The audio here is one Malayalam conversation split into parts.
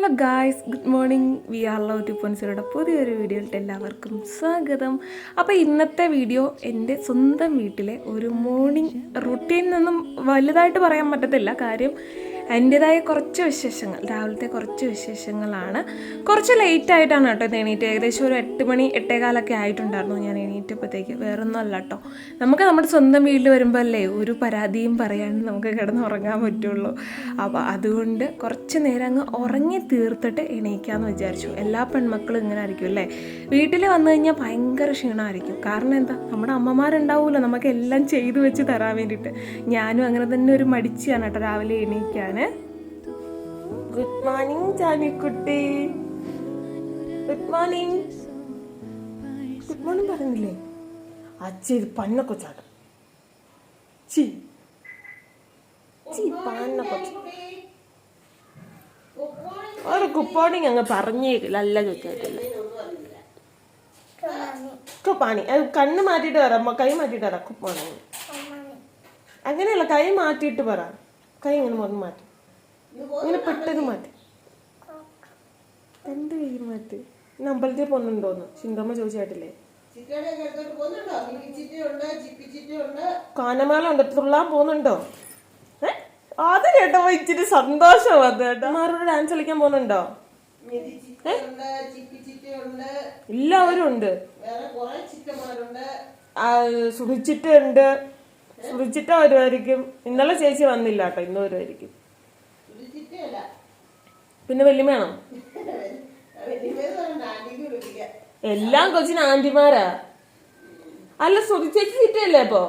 Hello guys good morning we are love ടിപ്പോൻസിലൂടെ പുതിയൊരു വീഡിയോയിലിട്ട് എല്ലാവർക്കും സ്വാഗതം. അപ്പോൾ ഇന്നത്തെ വീഡിയോ എന്റെ സ്വന്തം വീട്ടിലെ ഒരു മോർണിംഗ് റുട്ടീൻ നിന്നും വലുതായിട്ട് പറയാൻ പറ്റത്തില്ല. കാര്യം എന്റേതായ കുറച്ച് വിശേഷങ്ങൾ രാവിലത്തെ കുറച്ച് വിശേഷങ്ങളാണ്. കുറച്ച് ലേറ്റ് ആയിട്ടാണ് കേട്ടോ എണീറ്റ്. ഏകദേശം ഒരു എട്ട് മണി എട്ടേകാലൊക്കെ ആയിട്ടുണ്ടായിരുന്നു ഞാൻ എണീറ്റപ്പോഴത്തേക്ക് വേറെ അല്ല കേട്ടോ നമുക്ക് നമ്മുടെ സ്വന്തം വീട്ടിൽ വരുമ്പോൾ അല്ലേ ഒരു പരാതിയും പറയാണ്ട് നമുക്ക് കിടന്ന് ഉറങ്ങാൻ പറ്റുള്ളൂ. അപ്പോൾ അതുകൊണ്ട് കുറച്ച് നേരം അങ്ങ് ഉറങ്ങി തീർത്തിട്ട് എണീക്കാമെന്ന് വിചാരിച്ചു. എല്ലാ പെൺമക്കളും ഇങ്ങനെ ആയിരിക്കും അല്ലേ? വീട്ടിൽ വന്നു കഴിഞ്ഞാൽ ഭയങ്കര ക്ഷീണമായിരിക്കും. കാരണം എന്താ? നമ്മുടെ അമ്മമാരുണ്ടാവുമല്ലോ. നമുക്ക് എല്ലാം ചെയ്തു വെച്ച് തരാൻ വേണ്ടിയിട്ട്. ഞാനും അങ്ങനെ തന്നെ ഒരു മടിച്ചാണ് കേട്ടോ രാവിലെ എണീക്കാൻ. ഗുഡ് മോർണിംഗ് ചാനിക്കുട്ടി. ഗുഡ് മോർണിംഗ് ഗുഡ് മോർണിംഗ് പറഞ്ഞില്ലേ? അച്ഛ ഇത് പന്ന ചാട്ടം ചി ചി പന്നൊക്കെ ഒരു ഗുഡ് മോർണിംഗ് അങ്ങ് പറഞ്ഞേക്കില്ല അല്ല കേട്ടില്ല. കുപ്പാണി അത് കണ്ണ് മാറ്റിയിട്ട് പറ കൈ മാറ്റിയിട്ട് പറ കുപ്പാണി അങ്ങനെയല്ല കൈ മാറ്റിയിട്ട് പറ. കൈ ഇങ്ങനെ ഒന്ന് മാറ്റി. ഇങ്ങനെ പെട്ടെന്ന് മാറ്റി. എന്ത് കൈ മാറ്റി? ഇന്ന് അമ്പലത്തിൽ പോകുന്നുണ്ടോന്ന് ചിന്തമ്മ ചോദിച്ചായിട്ടില്ലേ കാനമാല ഉണ്ട് തുള്ളാൻ പോകുന്നുണ്ടോ? ഏ? അത് കേട്ടോ ഇച്ചിരി സന്തോഷം അത് കേട്ടോ. മാരോട് ഡാൻസ് കളിക്കാൻ പോകുന്നുണ്ടോ? എല്ലാവരും ഉണ്ട്. ആ, സുടിച്ചിട്ട ഉണ്ട്. വരുമായിരിക്കും. ഇന്നലെ ചേച്ചി വന്നില്ല കേട്ടോ ഇന്ന് വരുമായിരിക്കും. പിന്നെ വല്യമ്മയാണോ എല്ലാം കൊച്ചിന് ആന്റിമാരാ അല്ല ചേച്ചി ചിറ്റയല്ലേ അപ്പൊ?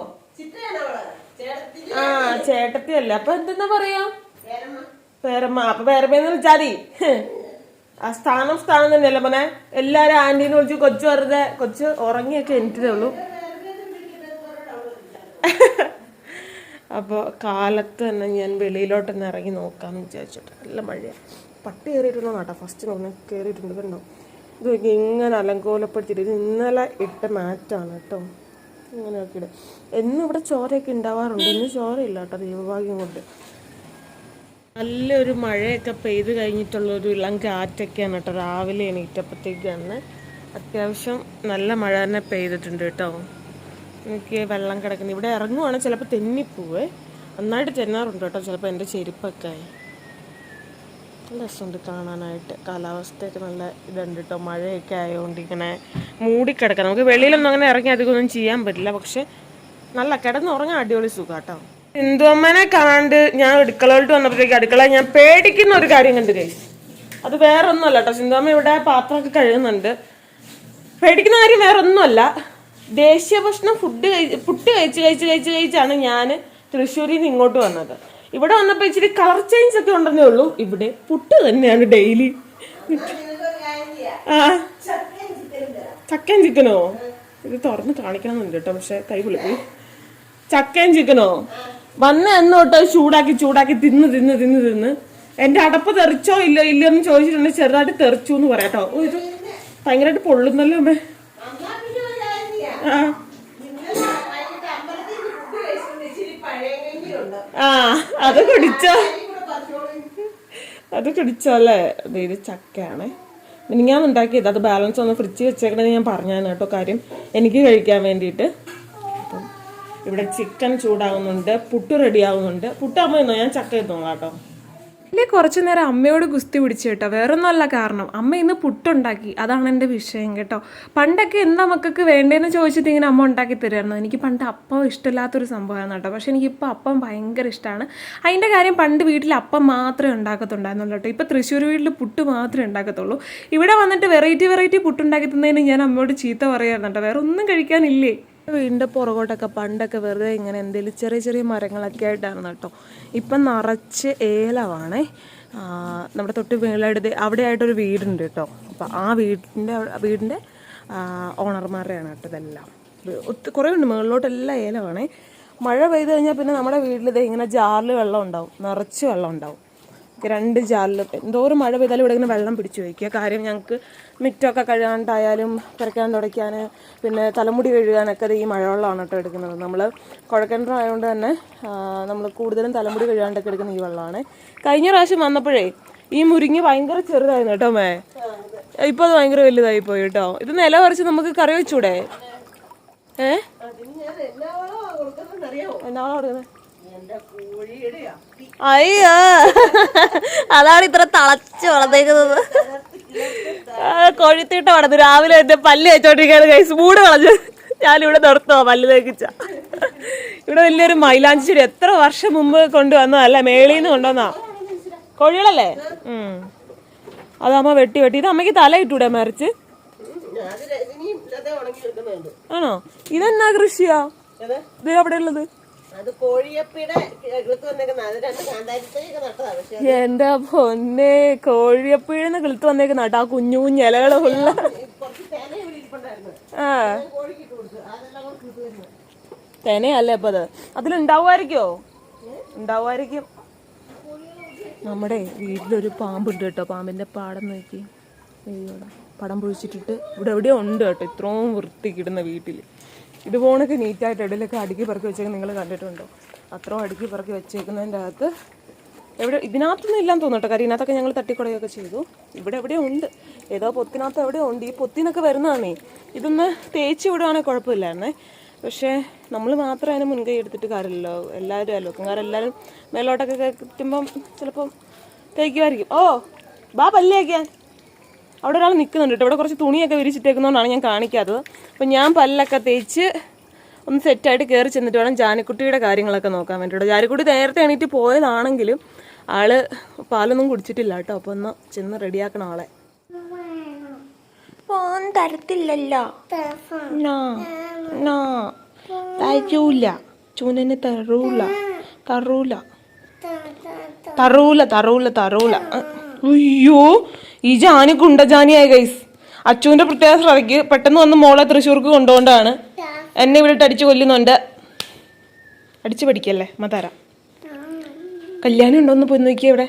ആ ചേട്ടത്തി അല്ലേ അപ്പൊ എന്തെന്നാ പറയാ? പേരമ്മ. അപ്പൊ പേരമ്മന്ന് വിളിച്ചാതി ആ സ്ഥാനം സ്ഥാനം തന്നെയല്ലേ മോനെ? എല്ലാരും ആന്റീനെ വിളിച്ചു കൊച്ചു വെറുതെ കൊച്ചു ഉറങ്ങിയൊക്കെ എനിക്കതേ ഉള്ളൂ. അപ്പോൾ കാലത്ത് തന്നെ ഞാൻ വെളിയിലോട്ടൊന്ന് ഇറങ്ങി നോക്കാന്ന് വിചാരിച്ചിട്ട്. നല്ല മഴയാണ് പട്ടി കയറിയിട്ടുണ്ടോ നാട്ടാ ഫസ്റ്റ് നോക്കി കയറിയിട്ടുണ്ട്. കണ്ടോ? ഇങ്ങനെ അലങ്കോലപ്പെടുത്തിയിട്ട് ഇന്നലെ ഇട്ട മാറ്റാണ് കേട്ടോ. ഇങ്ങനെയൊക്കെ ഇടും എന്നും ഇവിടെ ചോരയൊക്കെ ഉണ്ടാവാറുണ്ട്. ഇന്ന് ചോരയില്ല കേട്ടോ ദൈവഭാഗ്യം കൊണ്ട്. നല്ലൊരു മഴയൊക്കെ പെയ്ത് കഴിഞ്ഞിട്ടുള്ള ഒരു ഇളം കാറ്റൊക്കെയാണ് കേട്ടോ രാവിലെ എണീറ്റപ്പോഴത്തേക്കാണ് അത്യാവശ്യം നല്ല മഴ തന്നെ പെയ്തിട്ടുണ്ട് കേട്ടോ. എനിക്ക് വെള്ളം കിടക്കുന്നത് ഇവിടെ ഇറങ്ങുവാണെങ്കിൽ ചിലപ്പോൾ തെന്നിപ്പോവേ. നന്നായിട്ട് തെന്നാറുണ്ട് കേട്ടോ. ചിലപ്പോൾ എന്റെ ചെരുപ്പൊക്കെ. രസമുണ്ട് കാണാനായിട്ട്? കാലാവസ്ഥയൊക്കെ നല്ല ഇതുണ്ട് കേട്ടോ മഴയൊക്കെ ആയതുകൊണ്ട് ഇങ്ങനെ മൂടിക്കിടക്കാം നമുക്ക് വെളിയിലൊന്നും അങ്ങനെ ഇറങ്ങി അധികം ഒന്നും ചെയ്യാൻ പറ്റില്ല. പക്ഷെ നല്ല കിടന്നുറങ്ങാൻ അടിപൊളി സുഖം കേട്ടോ എന്തുവമ്മനെ കാണാണ്ട് ഞാൻ അടുക്കളയിലോട്ട് വന്നപ്പോഴത്തേക്ക് അടുക്കള ഞാൻ പേടിക്കുന്ന ഒരു കാര്യം കണ്ടു കേസ് അത് വേറെ ഒന്നുമല്ല കേട്ടോ സിന്ധുവമ്മ ഇവിടെ പാത്രമൊക്കെ കഴുകുന്നുണ്ട്. പേടിക്കുന്ന കാര്യം വേറെ ഒന്നുമല്ല ദേശീയ ഭക്ഷണം ഫുഡ് കഴിച്ച് പുട്ട് കഴിച്ച് കഴിച്ച് കഴിച്ച് കഴിച്ചാണ് ഞാൻ തൃശ്ശൂരിൽ നിന്ന് ഇങ്ങോട്ട് വന്നത്. ഇവിടെ വന്നപ്പോൾ ഇച്ചിരി കളർ ചേഞ്ച് ഒക്കെ ഉണ്ടെന്നേ ഉള്ളൂ. ഇവിടെ പുട്ട് തന്നെയാണ് ഡെയിലി. ആ. ചക്കയും ചിക്കനോ? ഇത് തുറന്ന് കാണിക്കണമെന്നുണ്ട് കേട്ടോ പക്ഷെ കൈ വിളിപ്പോയി ചക്കയും ചിക്കനോ? വന്ന എന്ന് തൊട്ട് ചൂടാക്കി ചൂടാക്കി തിന്ന് തിന്ന് തിന്ന് തിന്ന്. എന്റെ അടപ്പ് തെറിച്ചോ ഇല്ലോ ഇല്ലോ എന്ന് ചോദിച്ചിട്ടുണ്ടെങ്കിൽ ചെറുതായിട്ട് തെറിച്ചു എന്ന് പറയാട്ടോ ഇത് ഭയങ്കരമായിട്ട് പൊള്ളുന്നല്ലോ അമ്മേ? ആ. ആ അത് കുടിച്ചോ. അത് കുടിച്ചോ അല്ലേ? ഇത് ചക്കയാണ്. ഞാൻ ഉണ്ടാക്കിയത്. അത് ബാലൻസ് ഒന്ന് ഫ്രിഡ്ജ് വെച്ചേക്കണേ ഞാൻ പറഞ്ഞാണ് കേട്ടോ കാര്യം. എനിക്ക് കഴിക്കാൻ വേണ്ടിയിട്ട്. ഇവിടെ ചിക്കൻ ചൂടാവുന്നുണ്ട് പുട്ട് റെഡി ആവുന്നുണ്ട്. പുട്ടാകുമ്പോൾ ഞാൻ ചക്ക എത്തുന്നു കേട്ടോ. ഇല്ലേ കുറച്ചു നേരം അമ്മയോട് ഗുസ്തി പിടിച്ചു കേട്ടോ. വേറൊന്നുമല്ല കാരണം. അമ്മ ഇന്ന് പുട്ടുണ്ടാക്കി. അതാണ് എന്റെ വിഷയം കേട്ടോ. പണ്ടൊക്കെ എന്താ മക്കൾക്ക് വേണ്ടതെന്ന് ചോദിച്ചിട്ട് ഇങ്ങനെ അമ്മ ഉണ്ടാക്കി തരുമായിരുന്നു. എനിക്ക് പണ്ട് അപ്പം ഇഷ്ടമില്ലാത്തൊരു സംഭവമാണ് കേട്ടോ. എനിക്ക് എനിക്കിപ്പോൾ അപ്പം ഭയങ്കര ഇഷ്ടമാണ്. അതിന്റെ കാര്യം പണ്ട് വീട്ടിൽ അപ്പം മാത്രമേ ഉണ്ടാക്കത്തുണ്ടായിരുന്നുള്ളൂ കേട്ടോ. ഇപ്പോൾ തൃശ്ശൂർ വീട്ടിൽ പുട്ട് മാത്രമേ ഉണ്ടാക്കത്തുള്ളൂ. ഇവിടെ വന്നിട്ട് വെറൈറ്റി വെറൈറ്റി പുട്ടുണ്ടാക്കി തന്നതിന് ഞാൻ അമ്മയോട് ചീത്ത പറയായിരുന്നു കേട്ടോ. വേറെ ഒന്നും കഴിക്കാനില്ലേ? വീടിന്റെ പുറകോട്ടൊക്കെ പണ്ടൊക്കെ വെറുതെ ഇങ്ങനെ എന്തെങ്കിലും ചെറിയ ചെറിയ മരങ്ങളൊക്കെ ആയിട്ടാണ് കേട്ടോ. ഇപ്പം നിറച്ച് ഏലമാണേ നമ്മുടെ തൊട്ട് വീളെടുത്ത് അവിടെ ആയിട്ടൊരു വീടുണ്ട് കേട്ടോ. അപ്പോൾ ആ വീടിന്റെ വീടിന്റെ ഓണർമാരുടെയാണ് കേട്ടോ ഇതെല്ലാം. ഒത്തിരി കുറേ ഉണ്ട് മുകളിലോട്ടെല്ലാം ഏലമാണേ മഴ പെയ്ത് കഴിഞ്ഞാൽ പിന്നെ നമ്മുടെ വീട്ടിൽ ഇതേ ഇങ്ങനെ ജാറിൽ വെള്ളം ഉണ്ടാവും നിറച്ച് വെള്ളം ഉണ്ടാവും. രണ്ട് ജാറിൽ എന്തോരം മഴ പെയ്താലും ഇവിടെ ഇങ്ങനെ വെള്ളം പിടിച്ചു വയ്ക്കുക കാര്യം ഞങ്ങൾക്ക് മിറ്റമൊക്കെ കഴുകാണ്ടായാലും പെരക്കാൻ തുടയ്ക്കാൻ പിന്നെ തലമുടി കഴുകാനൊക്കെ ഈ മഴവെള്ളമാണ് കേട്ടോ എടുക്കുന്നത്. നമ്മൾ കുഴക്കിണറായതുകൊണ്ട് തന്നെ നമ്മൾ കൂടുതലും തലമുടി കഴുകാണ്ടൊക്കെ എടുക്കുന്ന ഈ വെള്ളമാണ്. കഴിഞ്ഞ പ്രാവശ്യം വന്നപ്പോഴേ ഈ മുരിങ്ങ ഭയങ്കര ചെറുതായിരുന്നു കേട്ടോ മേ. ഇപ്പൊ അത് ഭയങ്കര വലുതായി പോയി കേട്ടോ. ഇത് നില പറിച്ച് നമുക്ക് കറി വെച്ചൂടെ? ഏ? അയ്യോ. അതാണ് ഇത്ര തളച്ച് വളർന്നേക്കുന്നത്. കൊഴുത്തിട്ട് വളർന്നു രാവിലെ എന്റെ പല്ല് വെച്ചോണ്ടിരിക്കാണ് കൈസ് മൂട് കളഞ്ഞു ഞാനിവിടെ നിർത്തോ പല്ല് തേക്കിച്ച. ഇവിടെ വലിയൊരു മൈലാഞ്ചി ചെടി. എത്ര വർഷം മുമ്പ് കൊണ്ടുവന്നതല്ല മേളീന്ന് കൊണ്ടുവന്നാ കോഴികളല്ലേ? ഉം. അതമ്മ വെട്ടി വെട്ടി. ഇത് അമ്മയ്ക്ക് തല ഇട്ടൂടെ മറിച്ച്? ആണോ? ഇതെന്നാ കൃഷിയാ? ഇത് എവിടെ ഉള്ളത് അത് കോഴിയപ്പിയുടെ കിളുത്ത് വന്നേക്കുന്ന അത് രണ്ട് കാന്താരിത്തേക്ക് നട്ടതാ പക്ഷെ എന്റെ പൊന്നെ? കോഴിയപ്പീഴന്ന് കിളുത്ത് വന്നേക്കുന്ന കേട്ടോ ആ കുഞ്ഞു കുഞ്ഞു ഇലകൾ ഉള്ള കുറച്ച് തേന ഇവിടെ ഇരിപ്പുണ്ടായിരുന്നു. ആ. ഞാൻ കോഴിക്ക് ഇട്ട് കൊടുത്തു. അതെല്ലാം കൂടെ കിളുത്ത് വരുന്നത് തേനയല്ലേ അപ്പൊ അത് അതിലുണ്ടാവുമായിരിക്കോ ഉണ്ടാവുമായിരിക്കും. നമ്മുടെ വീട്ടിലൊരു പാമ്പുണ്ട് കേട്ടോ പാമ്പിന്റെ പാടം നോക്കി. അയ്യോടാ പടം പൊഴിച്ചിട്ടിട്ട് ഇവിടെ എവിടെയോ ഉണ്ട് കേട്ടോ ഇത്രയും വൃത്തിക്കിടുന്ന വീട്ടിൽ ഇതുപോണൊക്കെ നീറ്റായിട്ട് ഇടയിലൊക്കെ അടുക്കി പറക്കി വെച്ചേക്കുന്നത് നിങ്ങൾ കണ്ടിട്ടുണ്ടോ? അത്രയും അടുക്കി പറക്കി വെച്ചേക്കുന്നതിന്റെ അകത്ത് എവിടെ ഇതിനകത്തൊന്നും ഇല്ലാന്ന് തോന്നിട്ടോ കാര്യം ഇതിനകത്തൊക്കെ ഞങ്ങൾ തട്ടിക്കുടയൊക്കെ ചെയ്തു. ഇവിടെ എവിടെയോ ഉണ്ട്. ഏതോ പൊത്തിനകത്ത് എവിടെയോ ഉണ്ട്. ഈ പൊത്തിനൊക്കെ വരുന്നതാണേ. ഇതൊന്ന് തേച്ച് വിടുവാണെങ്കിൽ കുഴപ്പമില്ലായിരുന്നേ. പക്ഷേ നമ്മൾ മാത്രം അതിന് മുൻകൈ എടുത്തിട്ട് കാര്യമില്ലല്ലോ. എല്ലാവരും അയൽവക്കംകാരെല്ലാവരും മേലോട്ടൊക്കെ കയറ്റുമ്പം ചിലപ്പം തേക്കുമായിരിക്കും. ഓ ബാ പല്ല് തേക്കാൻ അവിടെ ഒരാൾ നിൽക്കുന്നുണ്ട് കേട്ടോ. ഇവിടെ കുറച്ച് തുണിയൊക്കെ വിരിച്ചിട്ടേക്കുന്നതുകൊണ്ടാണ് ഞാൻ കാണിക്കാത്തത്. അപ്പം ഞാൻ പല്ലൊക്കെ തേച്ച് ഒന്ന് സെറ്റായിട്ട് കയറി ചെന്നിട്ട് വേണം ജാനിക്കുട്ടിയുടെ കാര്യങ്ങളൊക്കെ നോക്കാൻ വേണ്ടിയിട്ട്. ജാനിക്കുട്ടി നേരത്തെ എണീറ്റ് പോയതാണെങ്കിലും ആൾ പാലൊന്നും കുടിച്ചിട്ടില്ല കേട്ടോ. അപ്പോൾ ഒന്ന് ചെന്ന് റെഡിയാക്കണം ആളെ. ഫോൺ തരത്തില്ലല്ലോ. തരൂല. ചൂനന് തരൂല. തറൂല തറൂല തറൂല തറൂല അയ്യോ ഈ ജാനി കുണ്ടജാനിയായി ഗൈസ് അച്ചുവിന്റെ പ്രത്യേക ശ്രദ്ധയ്ക്ക് പെട്ടെന്ന് വന്ന് മോളെ തൃശ്ശൂർക്ക് കൊണ്ടുകൊണ്ടാണ് എന്നെ ഇവിടെ അടിച്ചു കൊല്ലുന്നുണ്ട്. അടിച്ചു പഠിക്കല്ലേ? മതാര കല്യാണം ഉണ്ടോന്ന് പോയി നോക്കിയേ ഇവിടെ.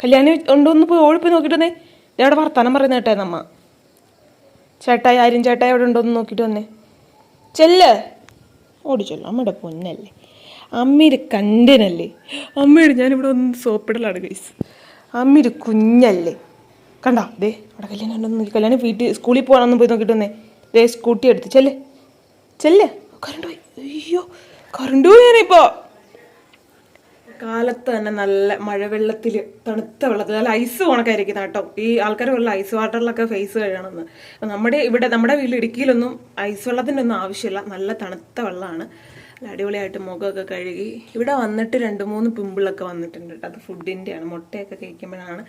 കല്യാണി ഉണ്ടോന്ന് പോയി ഓടിപ്പോയി നോക്കിട്ട് വന്നേ. ദേ അവിടെ വർത്താനം പറയുന്ന കേട്ടേ നമ്മ. ചേട്ടായി ആരും ചേട്ടായി അവിടെ ഉണ്ടോന്ന് നോക്കിട്ട് വന്നേ. ചെല്ല്. ഓടിച്ചല്ലോ അമ്മയുടെ പൊന്നല്ലേ. അമ്മയുടെ കണ്ടനല്ലേ. അമ്മയുടെ ഞാനിവിടെ ഒന്ന് സോപ്പിടലാണ് ഗൈസ് അമ്മയുടെ കുഞ്ഞല്ലേ. കണ്ടോ? ദേ അവിടെ കല്യാണം ഉണ്ടെന്ന് നോക്കി. കല്യാണം വീട്ടിൽ സ്കൂളിൽ പോകാനൊന്നും പോയി നോക്കിയിട്ട് വന്നേ. ദേ സ്കൂട്ടി എടുത്ത്. ചെല്ലേ. ചെല്ലേ. കറണ്ട് പോയി. അയ്യോ കറണ്ട് പോയി ഞാനിപ്പോ കാലത്ത് തന്നെ നല്ല മഴവെള്ളത്തിൽ തണുത്ത വെള്ളത്തിൽ നല്ല ഐസ് കണക്കായിരിക്കുന്ന കേട്ടോ. ഈ ആൾക്കാർ വെള്ളം ഐസ് വാട്ടറിലൊക്കെ ഫേസ് കഴിയണമെന്ന് നമ്മുടെ ഇവിടെ നമ്മുടെ വീട്ടിൽ ഇടുക്കിയിലൊന്നും ഐസ് വെള്ളത്തിന്റെ ഒന്നും ആവശ്യമില്ല. നല്ല തണുത്ത വെള്ളമാണ്. അടിപൊളിയായിട്ട് മുഖമൊക്കെ കഴുകി. ഇവിടെ വന്നിട്ട് രണ്ട് മൂന്ന് പിമ്പിളൊക്കെ വന്നിട്ടുണ്ട് കേട്ടോ. അത് ഫുഡിന്റെയാണ് മുട്ടയൊക്കെ കഴിക്കുമ്പോഴാണ്.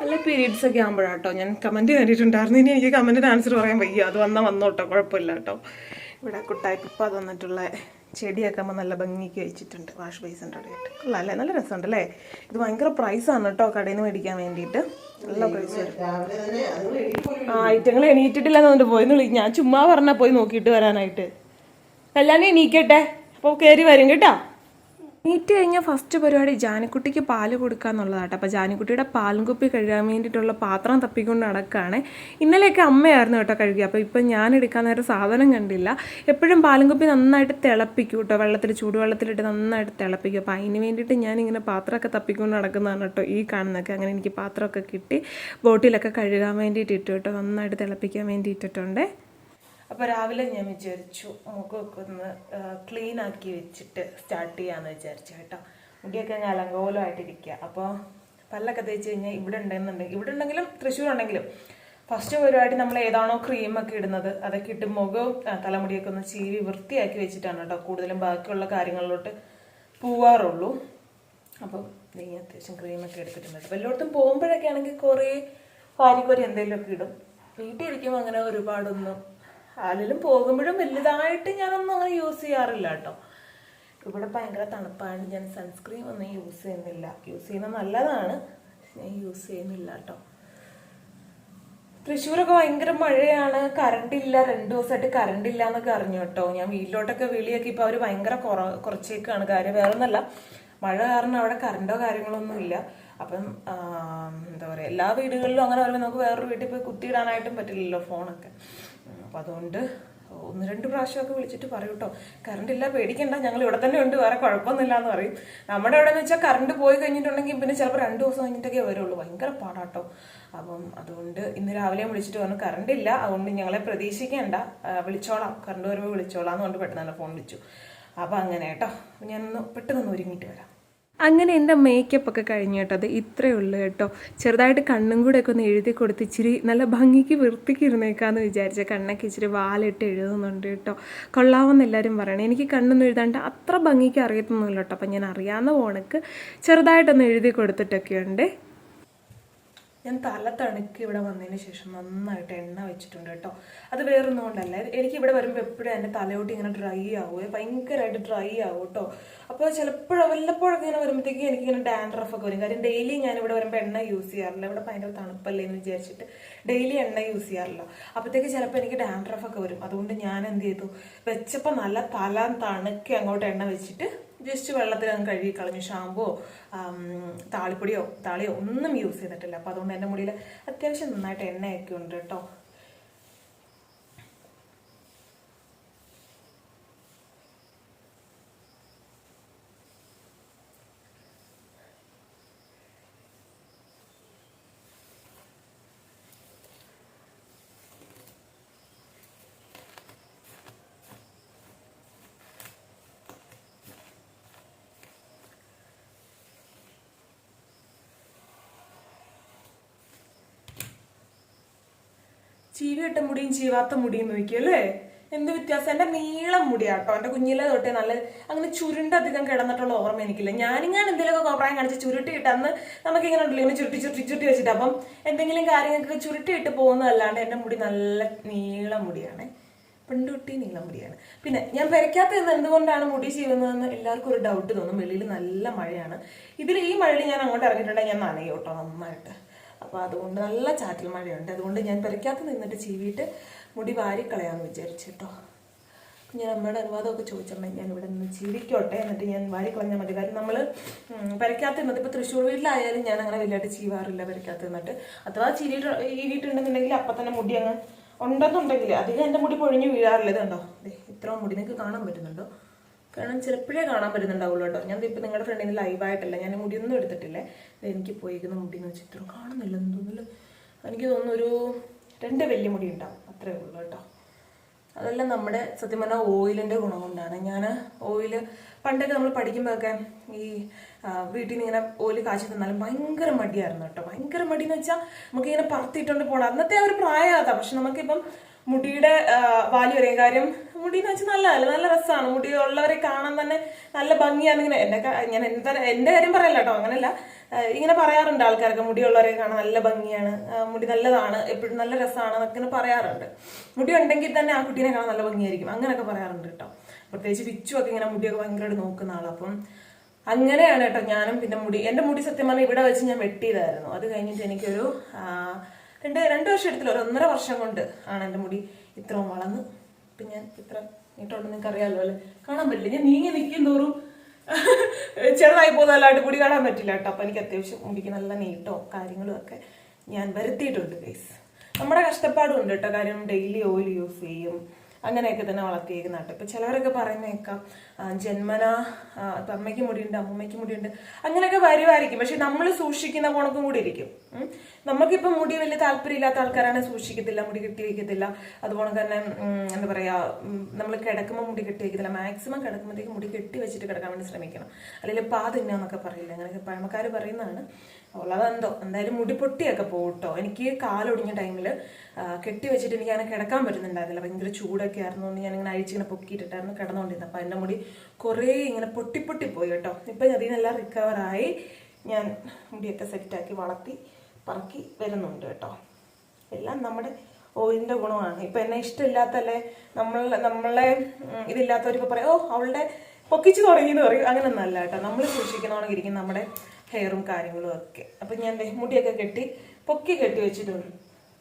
നല്ല പീരീഡ്സ് ഒക്കെ ആകുമ്പോഴാട്ടോ. ഞാൻ കമന്റ് കണ്ടിട്ടുണ്ടായിരുന്നു. ഇനി എനിക്ക് കമന്റിന് ആൻസർ പറയാൻ വയ്യ. അത് വന്നാൽ വന്നോട്ടോ കുഴപ്പമില്ല കേട്ടോ ഇവിടെ കുട്ടായിപ്പിപ്പ തന്നിട്ടുള്ള ചെടിയൊക്കെ ആകുമ്പോൾ നല്ല ഭംഗിക്ക് വെച്ചിട്ടുണ്ട്. വാഷ് ബേസിന്റെ അവിടെയായിട്ട്. കൊള്ളാം നല്ല രസമുണ്ട് അല്ലേ ഇത് ഭയങ്കര പ്രൈസാണ് കേട്ടോ കടയിൽ നിന്ന് മേടിക്കാൻ വേണ്ടിയിട്ട്. നല്ല പ്രൈസ് ആ ഐറ്റങ്ങൾ എണീറ്റിട്ടില്ല പറഞ്ഞിട്ട് പോയി ഞാൻ ചുമ്മാ പറഞ്ഞാൽ പോയി നോക്കിയിട്ട് വരാനായിട്ട്. കല്യാണം എണീക്കട്ടെ? അപ്പോൾ കയറി വരും കേട്ടോ. നീറ്റ് കഴിഞ്ഞാൽ ഫസ്റ്റ് പരിപാടി ജാനിക്കുട്ടിക്ക് പാൽ കൊടുക്കുക എന്നുള്ളതാട്ടോ. അപ്പോൾ ജാനിക്കുട്ടിയുടെ പാലും കുപ്പി കഴുകാൻ വേണ്ടിയിട്ടുള്ള പാത്രം തപ്പിക്കൊണ്ട് നടക്കുകയാണ് ഇന്നലെയൊക്കെ അമ്മയായിരുന്നു കേട്ടോ കഴുകി അപ്പോൾ ഇപ്പം ഞാൻ എടുക്കാൻ നേരം സാധനം കണ്ടില്ല. എപ്പോഴും പാലും കുപ്പി നന്നായിട്ട് തിളപ്പിക്കും കേട്ടോ. വെള്ളത്തിൽ ചൂടുവെള്ളത്തിലിട്ട് നന്നായിട്ട് തിളപ്പിക്കും. അപ്പോൾ അതിന് വേണ്ടിയിട്ട് ഞാനിങ്ങനെ പാത്രമൊക്കെ തപ്പിക്കൊണ്ട് നടക്കുന്നതാണ് കേട്ടോ ഈ കാണുന്നൊക്കെ അങ്ങനെ എനിക്ക് പാത്രമൊക്കെ കിട്ടി. ബോട്ടിലൊക്കെ കഴുകാൻ വേണ്ടിയിട്ട് ഇട്ടു കേട്ടോ. നന്നായിട്ട് തിളപ്പിക്കാൻ വേണ്ടി ഇട്ടിട്ടുണ്ട്. അപ്പോൾ രാവിലെ ഞാൻ വിചാരിച്ചു മുഖമൊക്കെ ഒന്ന് ക്ലീൻ ആക്കി വെച്ചിട്ട് സ്റ്റാർട്ട് ചെയ്യാമെന്ന് വിചാരിച്ചു കേട്ടോ. മുടിയൊക്കെ ഞാൻ അലങ്കോലമായിട്ടിരിക്കുക അപ്പോൾ പല്ലൊക്കെ തേച്ച് കഴിഞ്ഞാൽ ഇവിടെ ഉണ്ടെന്നുണ്ടെങ്കിൽ ഇവിടെ ഉണ്ടെങ്കിലും തൃശ്ശൂർ ഉണ്ടെങ്കിലും ഫസ്റ്റ് പരിപാടി നമ്മൾ ഏതാണോ ക്രീമൊക്കെ ഇടുന്നത് അതൊക്കെ ഇട്ട് മുഖവും തലമുടിയൊക്കെ ഒന്ന് ചീവി വൃത്തിയാക്കി വെച്ചിട്ടാണ് കേട്ടോ കൂടുതലും ബാക്കിയുള്ള കാര്യങ്ങളിലോട്ട് പോവാറുള്ളൂ. അപ്പം നീ അത്യാവശ്യം ക്രീമൊക്കെ എടുത്തിട്ടുണ്ട്. അപ്പോൾ എല്ലായിടത്തും പോകുമ്പോഴൊക്കെ ആണെങ്കിൽ കുറേ വാരിക്കോരി എന്തെങ്കിലുമൊക്കെ ഇടും. വീട്ടിൽ ഇരിക്കുമ്പോൾ അങ്ങനെ ഒരുപാടൊന്നും ആരെങ്കിലും പോകുമ്പോഴും വലുതായിട്ട് ഞാനൊന്നും അങ്ങനെ യൂസ് ചെയ്യാറില്ല കേട്ടോ. ഇവിടെ ഭയങ്കര തണുപ്പാണ് ഞാൻ സൺസ്ക്രീം ഒന്നും യൂസ് ചെയ്യുന്നില്ല. യൂസ് ചെയ്യുന്നത് നല്ലതാണ് ഞാൻ യൂസ് ചെയ്യുന്നില്ല കേട്ടോ. തൃശ്ശൂരൊക്കെ ഭയങ്കര മഴയാണ് കറണ്ട് ഇല്ല രണ്ടു ദിവസമായിട്ട് കറണ്ട് ഇല്ല എന്നൊക്കെ അറിഞ്ഞു കേട്ടോ. ഞാൻ വീട്ടിലോട്ടൊക്കെ വിളിയൊക്കെ ഇപ്പൊ അവർ ഭയങ്കര കുറച്ചേക്കാണ് കാര്യം. വേറെ ഒന്നല്ല മഴ കാരണം അവിടെ കറണ്ടോ കാര്യങ്ങളൊന്നും ഇല്ല. അപ്പം എന്താ പറയാ എല്ലാ വീടുകളിലും അങ്ങനെ പറയുമ്പോൾ നമുക്ക് വേറൊരു വീട്ടിൽ പോയി കുത്തിയിടാനായിട്ടും പറ്റില്ലല്ലോ ഫോണൊക്കെ അപ്പൊ അതുകൊണ്ട് ഒന്ന് രണ്ട് പ്രാവശ്യമൊക്കെ വിളിച്ചിട്ട് പറയും കേട്ടോ കറണ്ട് ഇല്ല പേടിക്കണ്ട. ഞങ്ങൾ ഇവിടെ തന്നെ ഉണ്ട്. വേറെ കുഴപ്പമൊന്നുമില്ല എന്ന് പറയും. നമ്മുടെ ഇവിടെ എന്ന് വെച്ചാൽ കറണ്ട് പോയി കഴിഞ്ഞിട്ടുണ്ടെങ്കിൽ പിന്നെ ചിലപ്പോൾ രണ്ട് ദിവസം കഴിഞ്ഞിട്ടൊക്കെ വരുള്ളൂ. ഭയങ്കര പാടാട്ടോ. അപ്പം അതുകൊണ്ട് ഇന്ന് രാവിലെ വിളിച്ചിട്ട് പറഞ്ഞു കറണ്ട് ഇല്ല. അതുകൊണ്ട് ഞങ്ങളെ പ്രതീക്ഷിക്കേണ്ട. വിളിച്ചോളാം. കറണ്ട് വരുമ്പോൾ വിളിച്ചോളാം എന്നുകൊണ്ട് പെട്ടെന്ന് തന്നെ ഫോൺ വിളിച്ചു. അപ്പം അങ്ങനെ കേട്ടോ ഞാനൊന്ന് പെട്ടെന്ന് ഒരുങ്ങിയിട്ട് വരാം. അങ്ങനെ എന്റെ മേക്കപ്പ് ഒക്കെ കഴിഞ്ഞു കേട്ടോ അത് ഇത്രയേ ഉള്ളൂ കേട്ടോ. ചെറുതായിട്ട് കണ്ണും കൂടെ ഒക്കെ ഒന്ന് എഴുതി കൊടുത്ത് ഇച്ചിരി നല്ല ഭംഗിക്ക് വൃത്തിക്ക് ഇരുന്നേക്കാന്ന് വിചാരിച്ച കണ്ണൊക്കെ ഇച്ചിരി വാലിട്ട് എഴുതുന്നുണ്ട് കേട്ടോ. കൊള്ളാമെന്ന് എല്ലാവരും പറയണം. എനിക്ക് കണ്ണൊന്നും എഴുതാണ്ട് അത്ര ഭംഗിക്ക് അറിയത്തൊന്നുമില്ല കേട്ടോ. അപ്പം ഞാൻ അറിയാവുന്ന പോണക്ക് ചെറുതായിട്ടൊന്ന് എഴുതി കൊടുത്തിട്ടൊക്കെ ഉണ്ട് ഞാൻ തല തണുക്ക് ഇവിടെ വന്നതിന് ശേഷം നന്നായിട്ട് എണ്ണ വെച്ചിട്ടുണ്ട് കേട്ടോ. അത് വേറൊന്നും കൊണ്ടല്ല എനിക്ക് ഇവിടെ വരുമ്പോൾ എപ്പോഴും എന്റെ തലയോട്ട് ഇങ്ങനെ ഡ്രൈ ആവുമേ ഭയങ്കരമായിട്ട് ഡ്രൈ ആവും കേട്ടോ. അപ്പോൾ ചിലപ്പോഴും വല്ലപ്പോഴൊക്കെ ഇങ്ങനെ എനിക്ക് ഇങ്ങനെ ഡാൻഡ്രഫ് ഒക്കെ വരും. കാര്യം ഡെയിലി ഞാൻ ഇവിടെ വരുമ്പോൾ എണ്ണ യൂസ് ചെയ്യാറില്ല. ഇവിടെ ഭയങ്കര തണുപ്പല്ലേ എന്ന് വിചാരിച്ചിട്ട് ഡെയിലി എണ്ണ യൂസ് ചെയ്യാറില്ല. അപ്പോഴത്തേക്ക് ചിലപ്പോൾ എനിക്ക് ഡാൻഡ്രഫ് ഒക്കെ വരും. അതുകൊണ്ട് ഞാൻ എന്ത് ചെയ്തു? വെച്ചപ്പോൾ നല്ല തല തണുക്കി അങ്ങോട്ട് എണ്ണ വെച്ചിട്ട് ജസ്റ്റ് വെള്ളത്തിൽ അങ്ങ് കഴുകി കളഞ്ഞു ഷാമ്പുവോ താളിപ്പൊടിയോ താളിയോ ഒന്നും യൂസ് ചെയ്തിട്ടില്ല. അപ്പോൾ അതുകൊണ്ട് എന്റെ മുടിയിൽ അത്യാവശ്യം നന്നായിട്ട് എണ്ണയൊക്കെ ഉണ്ട് കേട്ടോ. ചീവിയിട്ട മുടിയും ചീവാത്ത മുടിയും നോക്കിയോ അല്ലേ? എന്ത് വ്യത്യാസം? എന്റെ നീളം മുടിയാട്ടോ. എന്റെ കുഞ്ഞിലെ തൊട്ടേ നല്ല അങ്ങനെ ചുരുണ്ടധികം കിടന്നിട്ടുള്ള ഓർമ്മ എനിക്കില്ല. ഞാനിങ്ങനെ എന്തെങ്കിലുമൊക്കെ കോപ്രായം കാണിച്ച് ചുരുട്ടിയിട്ട് അന്ന് നമുക്ക് ഇങ്ങനെ ഉണ്ടല്ലോ ഇങ്ങനെ ചുരുട്ടി ചുരുട്ടി ചുരുട്ടി വെച്ചിട്ട്. അപ്പം എന്തെങ്കിലും കാര്യങ്ങൾക്ക് ചുരുട്ടിയിട്ട് പോകുന്നതല്ലാണ്ട് എന്റെ മുടി നല്ല നീളം മുടിയാണ്. പെൺകുട്ടി നീളം മുടിയാണ്. പിന്നെ ഞാൻ വരയ്ക്കാത്ത എന്തുകൊണ്ടാണ് മുടി ചെയ്യുന്നതെന്ന് എല്ലാവർക്കും ഒരു ഡൗട്ട് തോന്നും. വെളിയിൽ നല്ല മഴയാണ്. ഇതിൽ ഈ മഴയിൽ ഞാൻ അങ്ങോട്ട് ഇറങ്ങിയിട്ടുണ്ടെങ്കിൽ ഞാൻ നനയോട്ടോ നന്നായിട്ട്. അപ്പോൾ അതുകൊണ്ട് നല്ല ചാറ്റൽ മഴയുണ്ട്. അതുകൊണ്ട് ഞാൻ പെരയ്ക്കകത്ത് നിന്നിട്ട് ചീവിയിട്ട് മുടി വാരിക്കളയാന്ന് വിചാരിച്ചു കേട്ടോ. ഞാൻ അമ്മയുടെ അനുവാദമൊക്കെ ചോദിച്ചമ്മ ഞാൻ ഇവിടെ നിന്ന് ചീവിക്കോട്ടെ എന്നിട്ട് ഞാൻ വാരിക്കളഞ്ഞാൽ മതി. കാര്യം നമ്മൾ പെരയ്ക്കകത്ത് നിന്നിട്ട് ഇപ്പോൾ തൃശ്ശൂർ വീട്ടിലായാലും ഞാൻ അങ്ങനെ വലിയതായിട്ട് ചീവാറില്ല പെരയ്ക്കകത്ത് നിന്നിട്ട്. അഥവാ ചീവിട്ട് ഈടിയിട്ടുണ്ടെന്നുണ്ടെങ്കിൽ അപ്പം തന്നെ മുടി അങ്ങ് ഉണ്ടെന്നുണ്ടെങ്കിൽ അധികം എന്റെ മുടി പൊഴിഞ്ഞു വീഴാറില്ല. ഇതുണ്ടോ? ഇത്രയും മുടി നിങ്ങൾക്ക് കാണാൻ പറ്റുന്നുണ്ടോ? കാരണം ചിലപ്പോഴേ കാണാൻ പറ്റുന്നുണ്ടാവുള്ളൂ കേട്ടോ. ഞാൻ ഇപ്പം നിങ്ങളുടെ ഫ്രണ്ടിന് ലൈവായിട്ടല്ല ഞാൻ മുടിയൊന്നും എടുത്തിട്ടില്ലേ. എനിക്ക് പോയിരിക്കുന്ന മുടി എന്ന് ഇത്ര കാണുന്നില്ല എന്ന് എനിക്ക് തോന്നുന്നു ഒരു രണ്ട് വലിയ മുടി ഉണ്ടാവും. അത്രേ ഉള്ളൂ കേട്ടോ. അതെല്ലാം നമ്മുടെ സത്യം പറഞ്ഞാൽ ഓയിലിന്റെ ഗുണം കൊണ്ടാണ് ഞാൻ ഓയിൽ പണ്ടൊക്കെ നമ്മൾ പഠിക്കുമ്പോഴൊക്കെ ഈ വീട്ടിൽ നിന്ന് ഇങ്ങനെ ഓയിൽ കാച്ചി തന്നാലും ഭയങ്കര മടിയായിരുന്നു കേട്ടോ. ഭയങ്കര മടി എന്ന് വെച്ചാൽ നമുക്കിങ്ങനെ പറത്തിയിട്ടുണ്ട് പോകണം അന്നത്തെ ഒരു പ്രായമാകാം പക്ഷെ നമുക്കിപ്പം മുടിയുടെ വാല്യൂ അറിയാം. കാര്യം മുടി എന്ന് വെച്ചാൽ നല്ലതല്ല നല്ല രസമാണ് മുടി ഉള്ളവരെ കാണാൻ തന്നെ നല്ല ഭംഗിയാണ് ഇങ്ങനെ. എന്റെ ഞാൻ എന്താ എന്റെ കാര്യം പറയല്ല കേട്ടോ അങ്ങനെയല്ല ഇങ്ങനെ പറയാറുണ്ട് ആൾക്കാരൊക്കെ മുടിയുള്ളവരെ കാണാൻ നല്ല ഭംഗിയാണ്. മുടി നല്ലതാണ് എപ്പോഴും നല്ല രസമാണ് എന്നൊക്കെ പറയാറുണ്ട്. മുടി ഉണ്ടെങ്കിൽ തന്നെ ആ കുട്ടീനെ കാണാൻ നല്ല ഭംഗിയായിരിക്കും. അങ്ങനെയൊക്കെ പറയാറുണ്ട് കേട്ടോ. പ്രത്യേകിച്ച് പിച്ചു ഒക്കെ ഇങ്ങനെ മുടിയൊക്കെ ഭയങ്കരമായിട്ട് നോക്കുന്ന ആളാണ് അപ്പം അങ്ങനെയാണ് കേട്ടോ ഞാനും പിന്നെ മുടി. എന്റെ മുടി സത്യം പറഞ്ഞാൽ ഇവിടെ വെച്ച് ഞാൻ വെട്ടിയതായിരുന്നു. അത് കഴിഞ്ഞിട്ട് എനിക്കൊരു രണ്ട് രണ്ട് വർഷം എടുത്തില്ല ഒരു ഒന്നര വർഷം കൊണ്ട് ആണ് എന്റെ മുടി ഇത്രയും വളർന്ന്. ഇപ്പം ഞാൻ ഇത്ര നീട്ടോണ്ട് നിങ്ങൾക്ക് അറിയാമല്ലോ അല്ലേ? കാണാൻ പറ്റില്ല. ഞാൻ നീങ്ങി നിൽക്കും തോറും ചെറുതായി പോകുന്നതല്ലാണ്ട് മുടി കാണാൻ പറ്റില്ല കേട്ടോ. അപ്പം എനിക്ക് അത്യാവശ്യം മുടിക്ക് നല്ല നീട്ടോ കാര്യങ്ങളും ഒക്കെ ഞാൻ വരുത്തിയിട്ടുണ്ട് ഗൈസ് നമ്മുടെ കഷ്ടപ്പാടും ഉണ്ട് കേട്ടോ. കാര്യം ഡെയിലി ഓയിൽ യൂസ് ചെയ്യും. അങ്ങനെയൊക്കെ തന്നെ വളർത്തിയേക്കുന്ന കേട്ടോ ഇപ്പം ചിലവരൊക്കെ പറയുന്നേക്കാം ജന്മന ഇപ്പം അമ്മയ്ക്ക് മുടിയുണ്ട് അമ്മമ്മയ്ക്ക് മുടിയുണ്ട്. അങ്ങനെയൊക്കെ വരുമായിരിക്കും. പക്ഷെ നമ്മൾ സൂക്ഷിക്കുന്ന കുണക്കും കൂടി ഇരിക്കും. ഉം. നമുക്കിപ്പം മുടി വലിയ താല്പര്യമില്ലാത്ത ആൾക്കാരാണ് സൂക്ഷിക്കത്തില്ല മുടി കെട്ടി വയ്ക്കത്തില്ല അതുപോലെ തന്നെ എന്താ പറയുക നമ്മൾ കിടക്കുമ്പോൾ മുടി കെട്ടി വയ്ക്കത്തില്ല മാക്സിമം കിടക്കുമ്പോഴത്തേക്ക് മുടി കെട്ടി വെച്ചിട്ട് കിടക്കാൻ വേണ്ടി ശ്രമിക്കണം. അല്ലെങ്കിൽ പാ തിന്നാന്നൊക്കെ പറയില്ല? അങ്ങനെയൊക്കെ പഴമക്കാർ പറയുന്നതാണ്. ഉള്ളതെന്തോ എന്തായാലും മുടി പൊട്ടിയൊക്കെ പോട്ടോ. എനിക്ക് കാലൊടിഞ്ഞ ടൈമിൽ കെട്ടി വെച്ചിട്ട് എനിക്ക് അങ്ങനെ കിടക്കാൻ പറ്റുന്നുണ്ടായിരുന്നില്ല. ഭയങ്കര ചൂടൊക്കെ ആയിരുന്നു. ഞാൻ ഇങ്ങനെ അഴിച്ചിങ്ങനെ പൊക്കിയിട്ടിട്ടായിരുന്നു കിടന്നുകൊണ്ടിരുന്നത് അപ്പം എന്റെ മുടി കുറേ ഇങ്ങനെ പൊട്ടി പൊട്ടി പോയി കേട്ടോ. ഇപ്പം അതിൽ നിന്നെല്ലാം റിക്കവറായി ഞാൻ മുടിയൊക്കെ സെറ്റാക്കി വളർത്തി. പറക്കി വരുന്നുണ്ട് കേട്ടോ. എല്ലാം നമ്മുടെ ഓയിലിന്റെ ഗുണമാണ്. ഇപ്പം എന്നെ ഇഷ്ടമില്ലാത്തല്ലേ? നമ്മൾ നമ്മളെ ഇതില്ലാത്തവർക്ക് പറയും ഓ അവളുടെ പൊക്കിച്ച് തുടങ്ങി എന്ന് പറയും. അങ്ങനെ ഒന്നല്ല കേട്ടോ. നമ്മൾ സൂക്ഷിക്കണമെങ്കിൽ ഇരിക്കും നമ്മുടെ ഹെയറും കാര്യങ്ങളും ഒക്കെ. അപ്പം ഞാൻ മുടിയൊക്കെ കെട്ടി പൊക്കി കെട്ടി വെച്ചിട്ടുണ്ട്.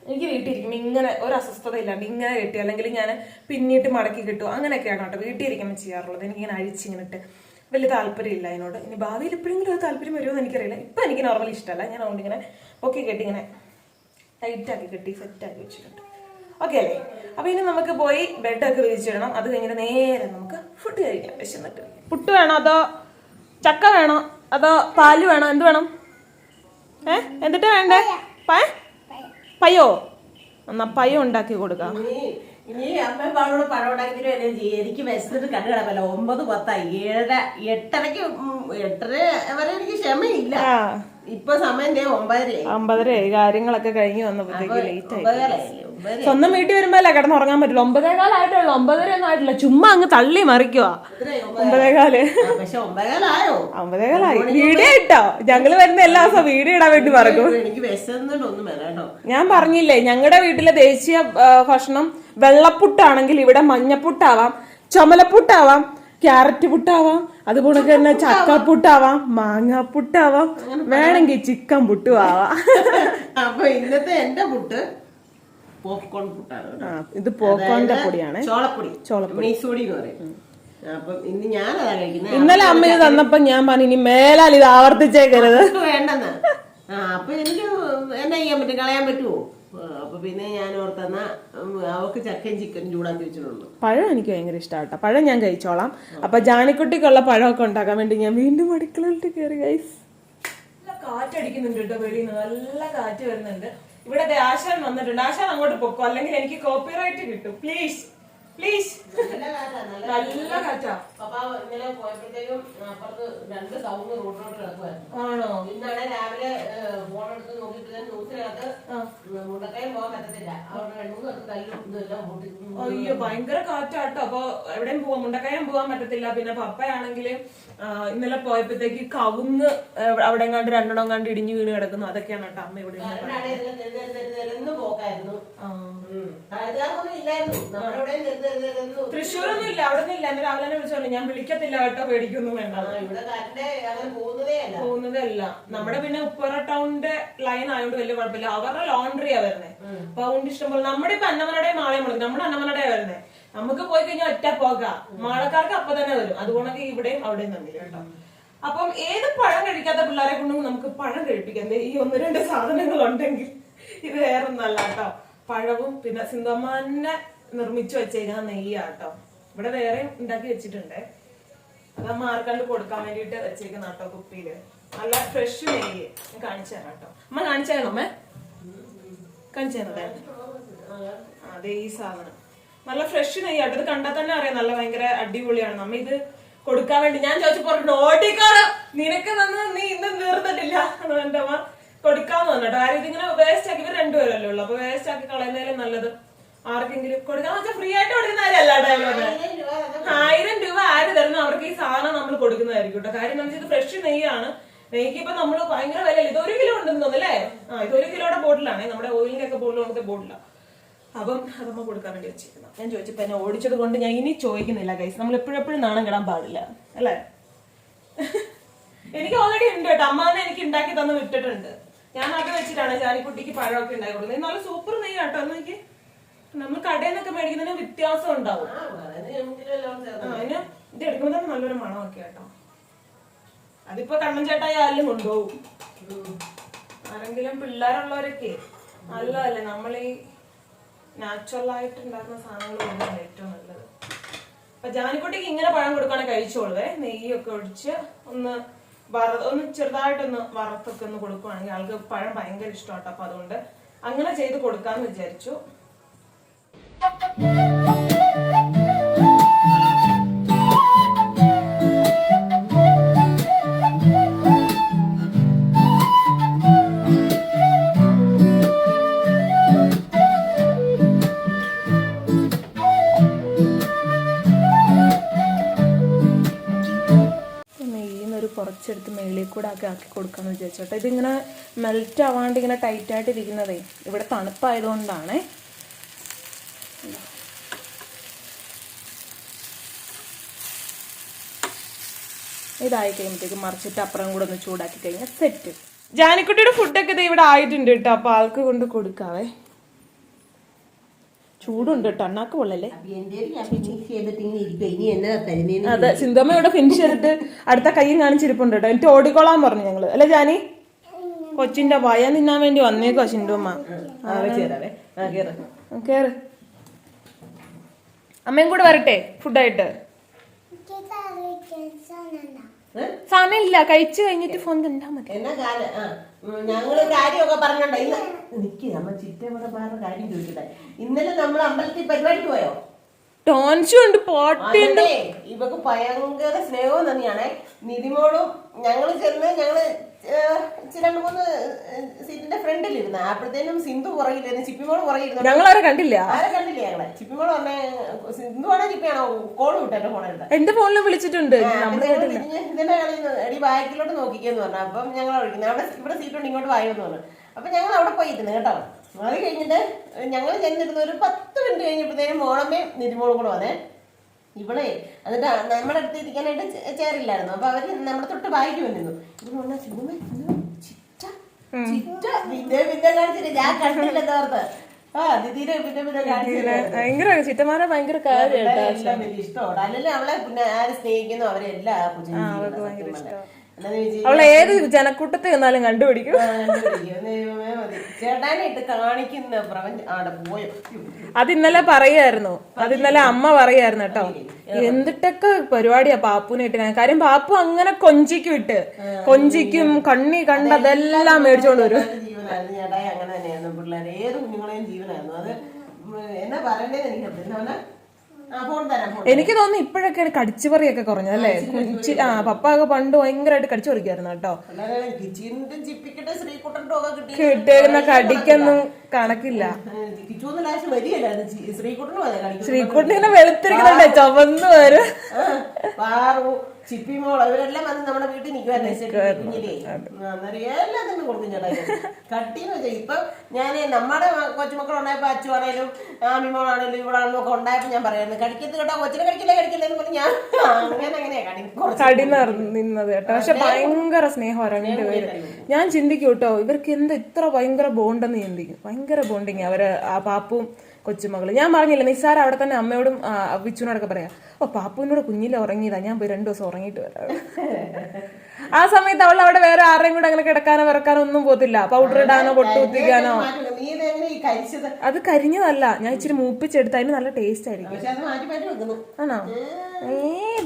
എനിക്ക് വീട്ടിലിരിക്കുമ്പോൾ ഇങ്ങനെ ഒരു അസ്വസ്ഥത ഇല്ലാണ്ട് ഇങ്ങനെ കെട്ടി അല്ലെങ്കിൽ ഞാൻ പിന്നീട്ട് മടക്കി കിട്ടും. അങ്ങനെയൊക്കെയാണ് കേട്ടോ വീട്ടിലിരിക്കുമ്പോൾ ചെയ്യാറുള്ളത്. എനിക്കിങ്ങനെ അഴിച്ചിങ്ങനെ ഇട്ട് വലിയ താല്പര്യമില്ല അതിനോട് ഇനി ഭാവിയിൽ എപ്പോഴെങ്കിലും ഒരു താല്പര്യം വരുമോ എന്ന് എനിക്കറിയില്ല. ഇപ്പം എനിക്ക് നോർമലി ഇഷ്ടമല്ല. ഞാൻ അതുകൊണ്ട് ഇങ്ങനെ പൊക്കി കെട്ടി ഇങ്ങനെ ടൈറ്റാക്കി കെട്ടി സെറ്റാക്കി വെച്ചിട്ടുണ്ട്. ഓക്കെ അല്ലേ? അപ്പൊ ഇനി നമുക്ക് പോയി ബെഡൊക്കെ വിരിച്ചിടണം. അത് കഴിഞ്ഞിട്ട് നേരെ നമുക്ക് ഫുഡ് കഴിക്കാം വിശന്നിട്ട്. പുട്ട് വേണോ അതോ ചക്ക വേണോ? അതോ പാൽ വേണോ? എന്ത് വേണം? ഏ? എന്നിട്ടാ വേണ്ടേ? പയ പയോ എന്നാ പയ്യോ ഉണ്ടാക്കി കൊടുക്കാം. ഇനി അമ്മ പാടോട് പഴം ഉണ്ടാക്കി തരുമല്ലേ ചെയ്യും എനിക്ക് വിശന്നിട്ട് കണ്ടു കിടപ്പല്ല. ഒമ്പത് പത്തായി. ഏഴര എട്ടരക്ക് എട്ടര വരെ എനിക്ക് ക്ഷമയില്ല. ആ. ഇപ്പൊ സമയം ഒമ്പതരയായി. കാര്യങ്ങളൊക്കെ കഴിഞ്ഞ് വന്നപ്പോഴത്തേക്ക് ലേറ്റ് ആയി. സ്വന്തം വീട്ടിൽ വരുമ്പോഴല്ലേ കിടന്നുറങ്ങാൻ പറ്റില്ല ഒമ്പതേകാലായിട്ടുള്ളൂ. ഒമ്പതര ഒന്നും ആയിട്ടില്ല. ചുമ്മാ അങ്ങ് തള്ളി മറിക്കുക? ഒമ്പതേകാൽ. ഒമ്പതേകാലായോ? വീഡിയോ ഇട്ടോ? ഞങ്ങൾ വരുന്ന എല്ലാ ദിവസവും വീഡിയോ ഇടാൻ വേണ്ടി മറക്കും. ഞാൻ പറഞ്ഞില്ലേ ഞങ്ങളുടെ വീട്ടിലെ ദേശീയ ഭക്ഷണം വെള്ളപ്പുട്ടാണെങ്കിൽ ഇവിടെ മഞ്ഞപ്പുട്ടാവാം ചുമലപ്പുട്ടാവാം ക്യാരറ്റ് പുട്ടാവാം അതുപോലെ തന്നെ ചക്കപ്പുട്ടാവാം മാങ്ങാപ്പുട്ടാവാം വേണമെങ്കിൽ ചിക്കൻ പുട്ടും ആവാം അപ്പൊ ഇന്നത്തെ എന്റെ പുട്ട് പോപ്കോൺ പുട്ടാണ് ഇത് പോപ്കോണിന്റെ പൊടിയാണ്. ചോളപ്പൊടി. ചോളപ്പൊടി. മീസോടി എന്ന് പറയും. ഇന്നലെ അമ്മ ഇത് തന്നപ്പോ ഞാൻ പറഞ്ഞു ഇനി മേലാൽ ഇത് ആവർത്തിച്ചേക്കരുത്. വേണ്ടെന്ന്. അപ്പൊ എനിക്ക് എന്നാ ചെയ്യാൻ പറ്റും കളയാൻ പറ്റുമോ അപ്പൊ പിന്നെ ഞാൻ ഓർത്തെന്ന അവക്ക് ചക്കയും ചിക്കനും ചൂടാക്കി വെച്ചിട്ടുള്ളൂ പഴം എനിക്ക് ഭയങ്കര ഇഷ്ടമാട്ടോ പഴം ഞാൻ കഴിച്ചോളാം. അപ്പൊ ജാനിക്കുട്ടിക്കുള്ള പഴമൊക്കെ ഉണ്ടാക്കാൻ വേണ്ടി ഞാൻ വീണ്ടും അടുക്കളയിലോട്ട് കയറി ഗൈസ് നല്ല കാറ്റടിക്കുന്നുണ്ട് കേട്ടോ വെളിയിൽ നിന്ന്. നല്ല കാറ്റ് വരുന്നുണ്ട്. ഇവിടെ ആശാൻ വന്നിട്ടുണ്ട്. ആശാൻ അങ്ങോട്ട് പൊക്കോ. അല്ലെങ്കിൽ എനിക്ക് കോപ്പിറൈറ്റ് കിട്ടും. പ്ലീസ് പ്ലീസ് നല്ല കാറ്റാ ഇന്നലെ പോയപ്പോഴത്തേക്കും അപ്പുറത്ത് രണ്ട് കവുങ്ങ് റോഡിലോട്ട് കിടക്കുമായിരുന്നു ആണോ? ഇന്നാണ് രാവിലെ ഫോൺ എടുത്ത് നോക്കിയിട്ട് ന്യൂസിനകത്ത് മുണ്ടക്കയം പോകാൻ പറ്റത്തില്ല. അവിടെ രണ്ടു മൂന്ന് ദിവസം കല്ലും ഇതെല്ലാം പൊട്ടി അയ്യോ ഭയങ്കര കാറ്റാട്ടോ അപ്പൊ എവിടെയും പോവാ. മുണ്ടക്കയം പോകാൻ പറ്റത്തില്ല. പിന്നെ പപ്പയാണെങ്കിൽ ഇന്നലെ പോയപ്പോഴത്തേക്ക് കവുങ്ങ് അവിടെ കണ്ട് രണ്ടെണ്ണം കണ്ട് ഇടിഞ്ഞു വീണ് കിടക്കുന്നു. അതൊക്കെയാണ് കേട്ടോ അമ്മ ഇവിടെ പോക്കായിരുന്നു. ഇല്ലായിരുന്നു. നമ്മുടെ ഇവിടെ തൃശ്ശൂരൊന്നും ഇല്ല അവിടെ നിന്നില്ല ഇല്ല എന്നെ രാവിലെ തന്നെ വിളിച്ചോളൂ ഞാൻ വിളിക്കത്തില്ല കേട്ടോ പേടിക്കൊന്നും വേണ്ട. പോകുന്നതല്ല. നമ്മുടെ പിന്നെ ഉപ്പറ ടൗണിന്റെ ലൈൻ ആയതുകൊണ്ട് വലിയ കുഴപ്പമില്ല. അവരുടെ ലോണ്ടറിയാ വരുന്നത് അപ്പൊ അതുകൊണ്ട് ഇഷ്ടംപോലെ. നമ്മുടെ ഇപ്പൊ അന്നമനയുടെ മാളയും മുളക്കും നമ്മുടെ അന്നമനയുടെ വരുന്നത് നമുക്ക് പോയി കഴിഞ്ഞാൽ ഒറ്റ പോകാം. മാളക്കാർക്ക് അപ്പൊ തന്നെ വരും. അതുകൊണ്ടൊക്കെ ഇവിടെയും അവിടെയും തന്നില്ല കേട്ടോ. അപ്പം ഏത് പഴം കഴിക്കാത്ത പിള്ളേരെ കൊണ്ടും നമുക്ക് പഴം കഴിപ്പിക്കാം. ഈ ഒന്ന് രണ്ട് സാധനങ്ങൾ ഉണ്ടെങ്കിൽ ഇത് വേറെ ഒന്നല്ല കേട്ടോ. പഴവും പിന്നെ സിന്ധമ്മന്നെ നിർമ്മിച്ചു വെച്ചേക്കുന്ന നെയ്യാട്ടോ. ഇവിടെ വേറെ ഉണ്ടാക്കി വെച്ചിട്ടുണ്ട്. അതമ്മ ആർക്കാണ്ട് കൊടുക്കാൻ വേണ്ടിട്ട് വെച്ചേക്കുന്ന കേട്ടോ കുപ്പിയിൽ. നല്ല ഫ്രഷ് നെയ്യ്. ഞാൻ കാണിച്ചു തരാം കേട്ടോ. അമ്മ കാണിച്ചു തരണം അമ്മേ? കാണിച്ചു തരണേ? അതെ ഈ സാധനം. നല്ല ഫ്രഷ് നെയ്യ്. അടുത്ത് ഇത് കണ്ടാൽ തന്നെ അറിയാം. നല്ല ഭയങ്കര അടിപൊളിയാണ്. നമ്മ ഇത് കൊടുക്കാൻ വേണ്ടി ഞാൻ ചോദിച്ചു പറഞ്ഞു ഓടിക്കാണ് നിനക്ക് നന്ന് നീ ഇന്ന് തീർന്നിട്ടില്ല. എന്റെ അമ്മ കൊടുക്കാന്ന് പറഞ്ഞു കേട്ടോ. ആരും ഇതിങ്ങനെ വേസ്റ്റ് ആക്കി. ഇവർ രണ്ടുപേരല്ലേ ഉള്ളു. അപ്പൊ വേസ്റ്റ് ആക്കി കളയുന്നതിലും നല്ലത്. ആർക്കെങ്കിലും കൊടുക്കാന്ന് വെച്ചാൽ ഫ്രീ ആയിട്ട് കൊടുക്കുന്ന കാര്യമല്ല ആയിരം രൂപ ആര് തരുന്ന അവർക്ക് ഈ സാധനം നമ്മൾ കൊടുക്കുന്നതായിരിക്കും കേട്ടോ. കാര്യം വെച്ചാൽ ഇത് ഫ്രഷ് നെയ്യാണ്. നെയ്ക്ക് ഇപ്പൊ നമ്മൾ ഭയങ്കര വില ഇത് ഒരു കിലോ ഉണ്ടെന്ന് തോന്നുന്നല്ലേ ആ ഇത് ഒരു കിലോയുടെ ബോട്ടിലാണ് നമ്മുടെ ഓയിലിന്റെ ഒക്കെ ബോട്ടിൽ നമുക്ക് ബോട്ടിലാണ് അപ്പം അതമ്മ കൊടുക്കാൻ വേണ്ടി വെച്ചിരിക്കുന്നത് ഞാൻ ചോദിച്ചപ്പോ എന്നെ ഓടിച്ചത് കൊണ്ട് ഞാൻ ഇനി ചോദിക്കുന്നില്ല ഗൈസ് നമ്മൾ എപ്പോഴെപ്പോഴും നാണം കിടാൻ പാടില്ല അല്ലേ? എനിക്ക് ഓൾറെഡി ഉണ്ട് കേട്ടോ. അമ്മ എനിക്ക് ഉണ്ടാക്കി തന്ന് വിട്ടിട്ടുണ്ട്. ഞാൻ അത് വെച്ചിട്ടാണ് ചാലിക്കുട്ടിക്ക് പഴമൊക്കെ ഉണ്ടാക്കി കൊടുക്കുന്നത്. നല്ല സൂപ്പർ നെയ്യാട്ടോ എന്ന് എനിക്ക് നമ്മൾ കടയിൽ നിന്നൊക്കെ മേടിക്കുന്നതിന് വ്യത്യാസം ഉണ്ടാവും. അതിന് ഇത് എടുക്കുമ്പോൾ തന്നെ നല്ലൊരു മണമൊക്കെ കേട്ടോ. അതിപ്പോ കണ്ണൻ ചേട്ടായി ആരെങ്കിലും കൊണ്ടുപോകും. ആരെങ്കിലും പിള്ളേരുള്ളവരൊക്കെ നല്ലതല്ലേ? നമ്മൾ ഈ നാച്ചുറൽ ആയിട്ട് ഉണ്ടാക്കുന്ന സാധനങ്ങൾ കൊണ്ടാണ് ഏറ്റവും നല്ലത്. അപ്പൊ ജാനിക്കുട്ടിക്ക് ഇങ്ങനെ പഴം കൊടുക്കുകയാണെങ്കിൽ കഴിച്ചോളുവേ. നെയ്യൊക്കെ ഒഴിച്ച് ഒന്ന് വറ ഒന്ന് ചെറുതായിട്ടൊന്ന് വറുത്തൊക്കെ ഒന്ന് കൊടുക്കുവാണെങ്കിൽ ആൾക്ക് പഴം ഭയങ്കര ഇഷ്ടമാട്ടോ. അപ്പൊ അതുകൊണ്ട് അങ്ങനെ ചെയ്ത് കൊടുക്കാന്ന് വിചാരിച്ചു. കുറച്ചെടുത്ത് മേളിൽ കൂടെ ആക്കി ആക്കി കൊടുക്കാമെന്ന് വിചാരിച്ചോട്ടെ ഇതിങ്ങനെ മെൽറ്റ് ആവാണ്ട് ഇങ്ങനെ ടൈറ്റായിട്ട് ഇരിക്കുന്നതേ ഇവിടെ തണുപ്പായതുകൊണ്ടാണ്. ഇതായി കഴിയുമ്പോഴത്തേക്ക് മറിച്ചിട്ട് അപ്പുറം കൂടെ ഒന്ന് ചൂടാക്കി കഴിഞ്ഞാൽ സെറ്റ് ജാനിക്കുട്ടിയുടെ ഫുഡൊക്കെ ഇത് ഇവിടെ ആയിട്ടുണ്ട് കേട്ടോ അപ്പൊ ആൾക്ക് കൊണ്ട് കൊടുക്കാവേ. ചൂടുണ്ട് കേട്ടോ അണ്ണാക്ക് കൊള്ളല്ലേ? അതെ സിന്ധമ്മ ഇവിടെ ഫിനിഷ് ചെയ്തിട്ട് അടുത്ത കൈയും കാണിച്ചിരിപ്പുണ്ട് കേട്ടോ. എനിക്ക് ഓടിക്കോളാൻ പറഞ്ഞു ഞങ്ങൾ. അല്ലെ ജാനി? കൊച്ചിന്റെ വയ നിന്നാൻ വേണ്ടി വന്നേക്കോ സിന്ധുമ്മ? കേറ്. അമ്മയും കൂടെ വരട്ടെ ഫുഡായിട്ട്? സമയമില്ല കഴിച്ചു കഴിഞ്ഞിട്ട് ഫോൺ കണ്ടാ മതി. എന്നാ കാര്യം? ആ ഞങ്ങൾ കാര്യമൊക്കെ പറഞ്ഞോണ്ടോ ഇന്ന് നിക്ക് നമ്മ ചിറ്റമ്മടെ വേറെ കാര്യം ചോദിക്കട്ടെ. ഇന്നലെ നമ്മൾ അമ്പലത്തിൽ പരിപാടിക്ക് പോയോ? ടോൺസും ഉണ്ട് പോട്ടി അതേ ഇവക്ക് ഭയങ്കര സ്നേഹവും തന്നെയാണേ നിതിമോളും ഞങ്ങൾ ചെന്ന് ഞങ്ങൾ രണ്ട് മൂന്ന് സീറ്റിന്റെ ഫ്രണ്ടിൽ ഇരുന്ന അപ്പോഴത്തേനും സിന്ധു പുറകിലിരുന്ന് ചിപ്പിമോൾ പുറകിലിരുന്നു. അവരെ കണ്ടില്ല. ആരെ കണ്ടില്ലേ ഞങ്ങളെ? ചിപ്പിമോൾ പറഞ്ഞ സിന്ധു ആണോ ചിപ്പിയാണോ? കോൾ വിട്ടു എന്റെ ഫോണെടുത്ത എന്റെ ഫോണിൽ വിളിച്ചിട്ടുണ്ട്? ഇതിന്റെ കളി എടി ബാക്കിലോട്ട് നോക്കിക്കെന്ന് പറഞ്ഞു. അപ്പം ഞങ്ങൾ വിളിക്കുന്നത് അവിടെ ഇവിടെ സീറ്റ് ഉണ്ട് ഇങ്ങോട്ട് വായോന്ന് പറഞ്ഞു. അപ്പൊ ഞങ്ങൾ അവിടെ പോയി ഇരുന്നു കേട്ടോ. അത് കഴിഞ്ഞിട്ട് ഞങ്ങൾ ചെന്നിരുന്ന ഒരു പത്ത് മിനിറ്റ് കഴിഞ്ഞപ്പോഴത്തേനും മോളമ്മയും നിതിമോളും കൂടെ വന്നേ. ഇവിടെ എന്നിട്ട് നമ്മുടെ അടുത്ത് ഇരിക്കാനായിട്ട് ചേരില്ലായിരുന്നു. അപ്പൊ അവർ നമ്മുടെ തൊട്ട് ബായിക്ക് വന്നിരുന്നു ഇത് പറഞ്ഞ ചിറ്റ ചിറ്റ പിന്നെ പിന്നെ കാണിച്ചിട്ട് ഞാൻ കണ്ടില്ല തോർത്ത് ഭയങ്കര ചിറ്റമാരെ ഭയങ്കര കാര്യം എല്ലാം വലിയ ഇഷ്ടമാണ്. അല്ലെങ്കിൽ അവളെ പിന്നെ ആര് സ്നേഹിക്കുന്നു അവരെ അവളെ ഏത് ജനക്കൂട്ടത്തിൽ നിന്നാലും കണ്ടുപിടിക്കും. അത് ഇന്നലെ പറയായിരുന്നു. അത് ഇന്നലെ അമ്മ പറയായിരുന്നു കേട്ടോ. എന്തിട്ടൊക്കെ പരിപാടിയാ പാപ്പുനെ ഇട്ട് ഞാൻ- കാര്യം പാപ്പു അങ്ങനെ കൊഞ്ചിക്കും ഇട്ട്. കൊഞ്ചിക്കും കണ്ണി കണ്ടതെല്ലാം മേടിച്ചോണ്ട് വരും. അങ്ങനെ തന്നെയായിരുന്നു. ഏത് കുഞ്ഞുങ്ങളെയും ജീവനായിരുന്നു. അത് എന്നാ പറയണ്ടേന്ന് എനിക്ക് എനിക്ക് തോന്നുന്നു ഇപ്പോഴൊക്കെയാണ് കടിച്ചുപറിയൊക്കെ കുറഞ്ഞത് അല്ലേ? ആ പപ്പ ഒക്കെ പണ്ട് ഭയങ്കരമായിട്ട് കടിച്ചു പറിക്കായിരുന്നു കേട്ടോ. പിള്ളേരെ കിച്ചിന്റെ ചിപ്പിക്കട്ടെ ശ്രീകുട്ടന്റെ ഒക്കെ കിട്ടി കിട്ടിയേക്കുന്ന കടിക്കൊന്നും കണക്കില്ല. ശ്രീകുട്ടൻ ഇങ്ങനെ വെളുത്തിരിക്കുന്നുണ്ട് ചുവന്ന് വരും. ആ, പാറു ഇവരെല്ലാം വന്ന് നമ്മുടെ വീട്ടിൽ കുഞ്ഞിലേ. അന്നേരം എല്ലാത്തിനും കൊടുക്കും ചേട്ടാ കട്ടിന്ന് വെച്ചാൽ ഇപ്പൊ ഞാൻ നമ്മുടെ കൊച്ചുമക്കൾ ഉണ്ടായപ്പോ അച്ചുവാണേലും ആമിമോളാണേലും ഇവളാണെങ്കിലും ഒക്കെ ഉണ്ടായപ്പോ ഞാൻ പറയായിരുന്നു കടിക്കത്ത് കേട്ടോ കൊച്ചിനെ കടിക്കില്ല കടിക്കില്ല എന്ന് പറഞ്ഞ് ഞാൻ അങ്ങനെ അങ്ങനെയാ കടി നിന്നത് കേട്ടോ. പക്ഷെ ഭയങ്കര സ്നേഹം ഞാൻ ചിന്തിക്കും കേട്ടോ ഇവർക്ക് എന്താ ഇത്ര ഭയങ്കര ബോണ്ടെന്ന് ചിന്തിക്കും. ഭയങ്കര ബോണ്ടിങ് അവർ ആ പാപ്പും കൊച്ചുമകൾ. ഞാൻ പറഞ്ഞില്ല നിസ്സാര അവിടെ തന്നെ അമ്മയോടും വിച്ചുനോടൊക്കെ പറയാം ഓ പാപ്പുവിനോട് കുഞ്ഞിലെ ഉറങ്ങിയതാ ഞാൻ പോയി രണ്ടു ദിവസം ഉറങ്ങിയിട്ട് വരാം. ആ സമയത്ത് അവൾ അവിടെ വേറെ ആരെയും കൂടെ അങ്ങനെ കിടക്കാനോ വിറക്കാനോ ഒന്നും പോത്തില്ല പൗഡർ ഇടാനോ പൊട്ട് കുത്തിക്കാനോ. മാറ്റുക. നീ ഇത് എങ്ങനെ ഈ കരിച്ചത്? അത് കരിഞ്ഞതല്ല. ഞാൻ ഇച്ചിരി മൂപ്പിച്ചെടുത്ത് അതിന് നല്ല ടേസ്റ്റ് ആയിരിക്കും. പക്ഷെ അത് മാറ്റി മാറ്റി വെക്കുന്നു. ആണോ? ഏ.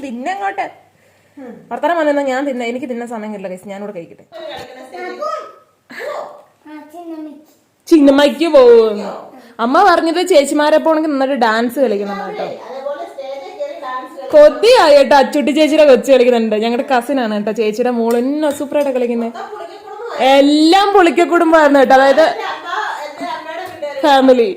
തിന്നങ്ങോട്ട് വർത്തമാനം വന്നാ ഞാൻ തിന്ന എനിക്ക് തിന്ന സമയം കിട്ടില്ല കഴിച്ച് ഞാനിവിടെ കഴിക്കട്ടെ. ചിന്നമ്മയ്ക്ക്. പോകുന്നു അമ്മ പറഞ്ഞത് ചേച്ചിമാരെ പോണെങ്കിൽ നന്നായിട്ട് ഡാൻസ് കളിക്കണം കേട്ടോ. കൊതിയായി കേട്ടോ. അച്ചുട്ടി ചേച്ചിയുടെ കൊച്ചു കളിക്കുന്നുണ്ട്. ഞങ്ങളുടെ കസിൻ ആണ് കേട്ടോ. ചേച്ചിയുടെ മോൾ എന്നെ സൂപ്പറായിട്ട് കളിക്കുന്നത് എല്ലാം പുളിക്ക കുടുംബമായിരുന്നു കേട്ടോ. അതായത് ഫാമിലി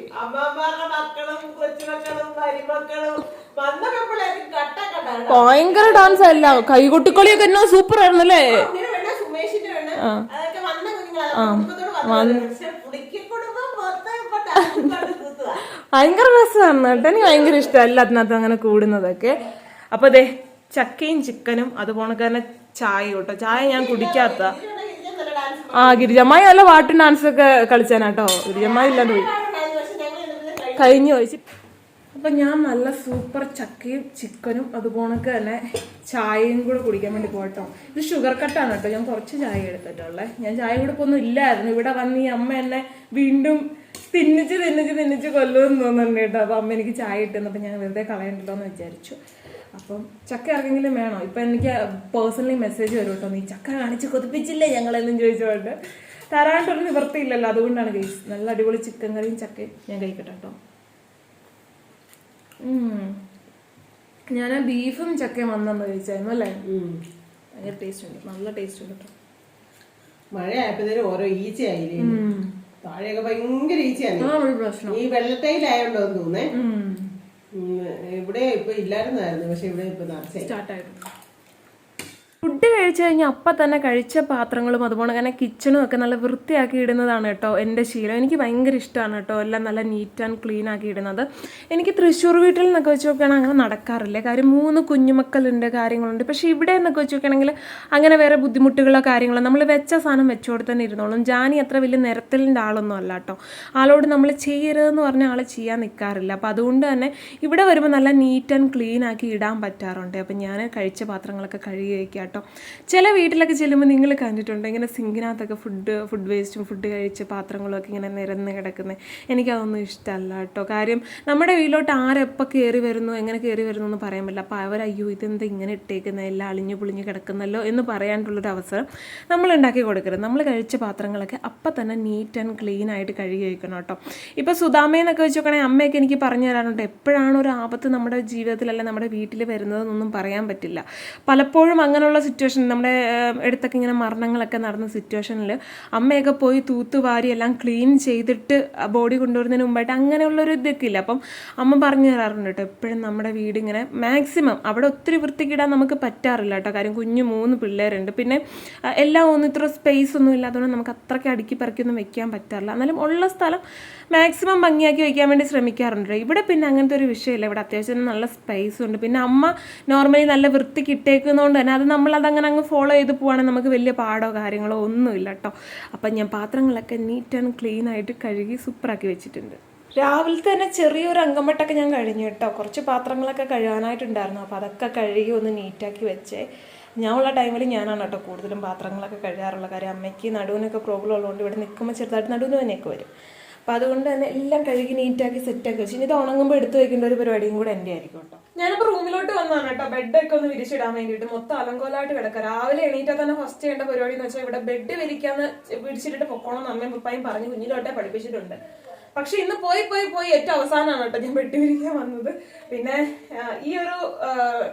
ഭയങ്കര ഡാൻസ് അല്ല കൈകൊട്ടിക്കളിയൊക്കെ എന്നോ സൂപ്പർ ആയിരുന്നു അല്ലേ ആ. വേണ്ട ഭയങ്കര രസമാണ്. കേട്ടോ. എനിക്ക് ഭയങ്കര ഇഷ്ടമല്ല എല്ലാത്തിനകത്തും അങ്ങനെ കൂടുന്നതൊക്കെ. അപ്പൊ അതെ ചക്കയും ചിക്കനും അതുപോലെ തന്നെ ചായ കേട്ടോ. ചായ ഞാൻ കുടിക്കാത്ത. ആ ഗിരിജമ്മായി നല്ല പാട്ടും ഡാൻസ് ഒക്കെ കളിച്ചാനാട്ടോ ഗിരിജമ്മായി ഇല്ലാണ്ട് പോയി. കഴിഞ്ഞു ചോദിച്ചു അപ്പൊ ഞാൻ നല്ല സൂപ്പർ ചക്കയും ചിക്കനും അതുപോലെ തന്നെ ചായയും കൂടെ കുടിക്കാൻ വേണ്ടി പോയിട്ടോ. ഇത് ഷുഗർ കട്ടാണ് കേട്ടോ. ഞാൻ കുറച്ച് ചായ എടുത്തിട്ടുള്ളേ. ഞാൻ ചായ കുടിപ്പൊന്നും ഇല്ലായിരുന്നു. ഇവിടെ വന്ന് ഈ അമ്മ എന്നെ വീണ്ടും തിന്നിച്ച് തിന്നിച്ച് തിന്നിച്ച് കൊല്ലുമെന്ന് തോന്നുന്നുണ്ട് കേട്ടോ. അപ്പം അമ്മ എനിക്ക് ചായ ഇട്ടുന്നപ്പോ ഞാൻ വെറുതെ കളയണ്ടല്ലോ എന്ന് വിചാരിച്ചു. അപ്പം ചക്ക ആർക്കെങ്കിലും വേണോ? ഇപ്പം എനിക്ക് പേഴ്സണലി മെസ്സേജ് വരും കേട്ടോ. നീ ചക്ക കാണിച്ച് കൊതിപ്പിച്ചില്ലേ? ഞങ്ങളെന്നും ചോദിച്ചുകൊണ്ട് തരാണ്ടൊരു നിവൃത്തിയില്ലല്ലോ അതുകൊണ്ടാണ് കഴിച്ചത് നല്ല അടിപൊളി ചിക്കൻ കറിയും ചക്കയും ഞാൻ കഴിക്കട്ടെ കേട്ടോ. ഞാൻ ബീഫും ചക്കയും വന്നെന്ന് കഴിച്ചായിരുന്നു അല്ലേ? ഭയങ്കര ടേസ്റ്റ് ഉണ്ട്. നല്ല ടേസ്റ്റ് ഉണ്ട് കേട്ടോ മഴയായപ്പോഴത്തേനും ഓരോ ഈച്ചയായില്ലേ? താഴെയൊക്കെ ഭയങ്കര ഈച്ചയാണ്. ഈ വെള്ളട്ടയിലായോണ്ടോ എന്ന് തോന്നേ ഇവിടെ ഇപ്പൊ ഇല്ലായിരുന്നായിരുന്നു. പക്ഷെ ഇവിടെ ഇപ്പൊ നിറച്ചായി സ്റ്റാർട്ടായിരുന്നു ഫുഡ് കഴിച്ചു കഴിഞ്ഞാൽ അപ്പം തന്നെ കഴിച്ച പാത്രങ്ങളും അതുപോലെ തന്നെ കിച്ചണും ഒക്കെ നല്ല വൃത്തിയാക്കി ഇടുന്നതാണ് കേട്ടോ എന്റെ ശീലം. എനിക്ക് ഭയങ്കര ഇഷ്ടമാണ് കേട്ടോ എല്ലാം നല്ല നീറ്റ് ആൻഡ് ക്ലീൻ ആക്കി ഇടുന്നത്. എനിക്ക് തൃശ്ശൂർ വീട്ടിൽ നിന്നൊക്കെ വെച്ച് നോക്കുകയാണെങ്കിൽ അങ്ങനെ നടക്കാറില്ല. കാര്യം മൂന്ന് കുഞ്ഞുമക്കളുണ്ട് കാര്യങ്ങളുണ്ട്. പക്ഷേ ഇവിടെ എന്നൊക്കെ വെച്ച് നോക്കുകയാണെങ്കിൽ അങ്ങനെ വേറെ ബുദ്ധിമുട്ടുകളോ കാര്യങ്ങളോ നമ്മൾ വെച്ച സാധനം വെച്ചോടെ തന്നെ ഇരുന്നോളും. ജാനി അത്ര വലിയ നിരത്തലിന്റെ ആളൊന്നും അല്ല കേട്ടോ. ആളോട് നമ്മൾ ചെയ്യരുതെന്ന് പറഞ്ഞ ആൾ ചെയ്യാൻ നിൽക്കാറില്ല അപ്പോൾ അതുകൊണ്ട് തന്നെ ഇവിടെ വരുമ്പോൾ നല്ല നീറ്റ് ആൻഡ് ക്ലീൻ ആക്കി ഇടാൻ പറ്റാറുണ്ട്. അപ്പം ഞാൻ കഴിച്ച പാത്രങ്ങളൊക്കെ കഴുകി കേട്ടോ. ചില വീട്ടിലൊക്കെ ചെല്ലുമ്പോൾ നിങ്ങൾ കണ്ടിട്ടുണ്ട്? ഇങ്ങനെ സിങ്കിനകത്തൊക്കെ ഫുഡ് ഫുഡ് വേസ്റ്റും ഫുഡ് കഴിച്ച് പാത്രങ്ങളൊക്കെ ഇങ്ങനെ നിരന്ന് കിടക്കുന്നത് എനിക്കതൊന്നും ഇഷ്ടമല്ല കേട്ടോ. കാര്യം നമ്മുടെ വീട്ടിലോട്ട് ആരെപ്പോൾ കയറി വരുന്നു എങ്ങനെ കയറി വരുന്നു എന്ന് പറയാൻ പറ്റില്ല. അപ്പോൾ അവർ അയ്യോ ഇതെന്താ ഇങ്ങനെ ഇട്ടേക്കുന്നത് എല്ലാം അളിഞ്ഞു പൊളിഞ്ഞ് കിടക്കുന്നല്ലോ എന്ന് പറയാനുള്ളൊരു അവസരം നമ്മൾ ഉണ്ടാക്കി കൊടുക്കരുത്. നമ്മൾ കഴിച്ച പാത്രങ്ങളൊക്കെ അപ്പം തന്നെ നീറ്റ് ആൻഡ് ക്ലീൻ ആയിട്ട് കഴുകി വയ്ക്കണം കേട്ടോ. ഇപ്പോൾ സുധാമയെന്നൊക്കെ വെച്ച് നോക്കണേ അമ്മയൊക്കെ എനിക്ക് പറഞ്ഞു തരാനുണ്ട് എപ്പോഴാണ് ഒരു ആപത്ത് നമ്മുടെ ജീവിതത്തിലല്ല നമ്മുടെ വീട്ടിൽ വരുന്നതെന്നൊന്നും പറയാൻ പറ്റില്ല. പലപ്പോഴും അങ്ങനെയുള്ള സിറ്റുവേഷൻ നമ്മുടെ അടുത്തൊക്കെ ഇങ്ങനെ മരണങ്ങളൊക്കെ നടന്ന സിറ്റുവേഷനിൽ അമ്മയൊക്കെ പോയി തൂത്തുവാരി എല്ലാം ക്ലീൻ ചെയ്തിട്ട് ബോഡി കൊണ്ടുവരുന്നതിന് മുമ്പായിട്ട് അങ്ങനെയുള്ളൊരു ഇതൊക്കെ ഇല്ല. അപ്പം അമ്മ പറഞ്ഞു തരാറുണ്ട് കേട്ടോ എപ്പോഴും നമ്മുടെ വീട് ഇങ്ങനെ മാക്സിമം അവിടെ ഒത്തിരി വൃത്തിക്കിടാൻ നമുക്ക് പറ്റാറില്ല കേട്ടോ കാര്യം കുഞ്ഞു മൂന്ന് പിള്ളേരുണ്ട്. പിന്നെ എല്ലാം ഒന്നും ഇത്ര സ്പേസ് ഒന്നും ഇല്ലാത്തതുകൊണ്ട് നമുക്ക് അത്രയ്ക്ക് അടുക്കി പറക്കിയൊന്നും വെക്കാൻ പറ്റാറില്ല. എന്നാലും ഉള്ള സ്ഥലം മാക്സിമം ഭംഗിയാക്കി വെക്കാൻ വേണ്ടി ശ്രമിക്കാറുണ്ട് ഇവിടെ പിന്നെ അങ്ങനത്തെ ഒരു വിഷയമില്ല. ഇവിടെ അത്യാവശ്യം നല്ല സ്പേസ് ഉണ്ട്. പിന്നെ അമ്മ നോർമലി നല്ല വൃത്തി കിട്ടേക്കുന്നതുകൊണ്ട് തന്നെ അത് നമ്മൾ അതങ്ങനെ അങ്ങ് ഫോളോ ചെയ്ത് പോവാണെങ്കിൽ നമുക്ക് വലിയ പാടോ കാര്യങ്ങളോ ഒന്നുമില്ല കേട്ടോ അപ്പം ഞാൻ പാത്രങ്ങളൊക്കെ നീറ്റ് ആൻഡ് ക്ലീൻ ആയിട്ട് കഴുകി സൂപ്പറാക്കി വെച്ചിട്ടുണ്ട്. രാവിലെ തന്നെ ചെറിയൊരു അങ്കമ്പട്ടൊക്കെ ഞാൻ കഴിഞ്ഞു കേട്ടോ കുറച്ച് പാത്രങ്ങളൊക്കെ കഴുകാനായിട്ടുണ്ടായിരുന്നു. അപ്പോൾ അതൊക്കെ കഴുകി ഒന്ന് നീറ്റാക്കി വെച്ചേ. ഞാൻ ഉള്ള ടൈമിൽ ഞാനാണ് കേട്ടോ കൂടുതലും പാത്രങ്ങളൊക്കെ കഴുകാറുള്ള കാര്യം അമ്മയ്ക്ക് നടുവിനൊക്കെ പ്രോബ്ലം ഉള്ളതുകൊണ്ട് ഇവിടെ നിൽക്കുമ്പോൾ ചെറുതായിട്ട് നടുവിന് തന്നെയൊക്കെ വരും. അപ്പോൾ അതുകൊണ്ട് തന്നെ എല്ലാം കഴുകി നീറ്റാക്കി സെറ്റാക്കി വെച്ചു. ഇനി ഇത് ഉണങ്ങുമ്പോൾ എടുത്തു വയ്ക്കേണ്ട ഒരു പരിപാടിയും കൂടെ എന്റെ ആയിരിക്കും കേട്ടോ ഞാനിപ്പോൾ റൂമിലോട്ട് വന്നതാണ് കേട്ടോ. ബെഡൊക്കെ ഒന്ന് വിരിച്ചിടാൻ വേണ്ടിയിട്ട്. മൊത്തം അലങ്കോലായിട്ട് കിടക്കുക രാവിലെ എണീറ്റാൽ തന്നെ ഫസ്റ്റ് ചെയ്യേണ്ട പരിപാടി എന്ന് വെച്ചാൽ ഇവിടെ ബെഡ് വിരിക്കാന്ന് വിരിച്ചിട്ടിട്ട് പൊക്കോണം എന്ന് അമ്മയും പപ്പായും പറഞ്ഞ് കുഞ്ഞിലോട്ടെ പഠിപ്പിച്ചിട്ടുണ്ട്. പക്ഷെ ഇന്ന് പോയി പോയി പോയി ഏറ്റവും അവസാനമാണ് കേട്ടോ ഞാൻ ബെഡ് വിരിക്കാൻ വന്നത്. പിന്നെ ഈ ഒരു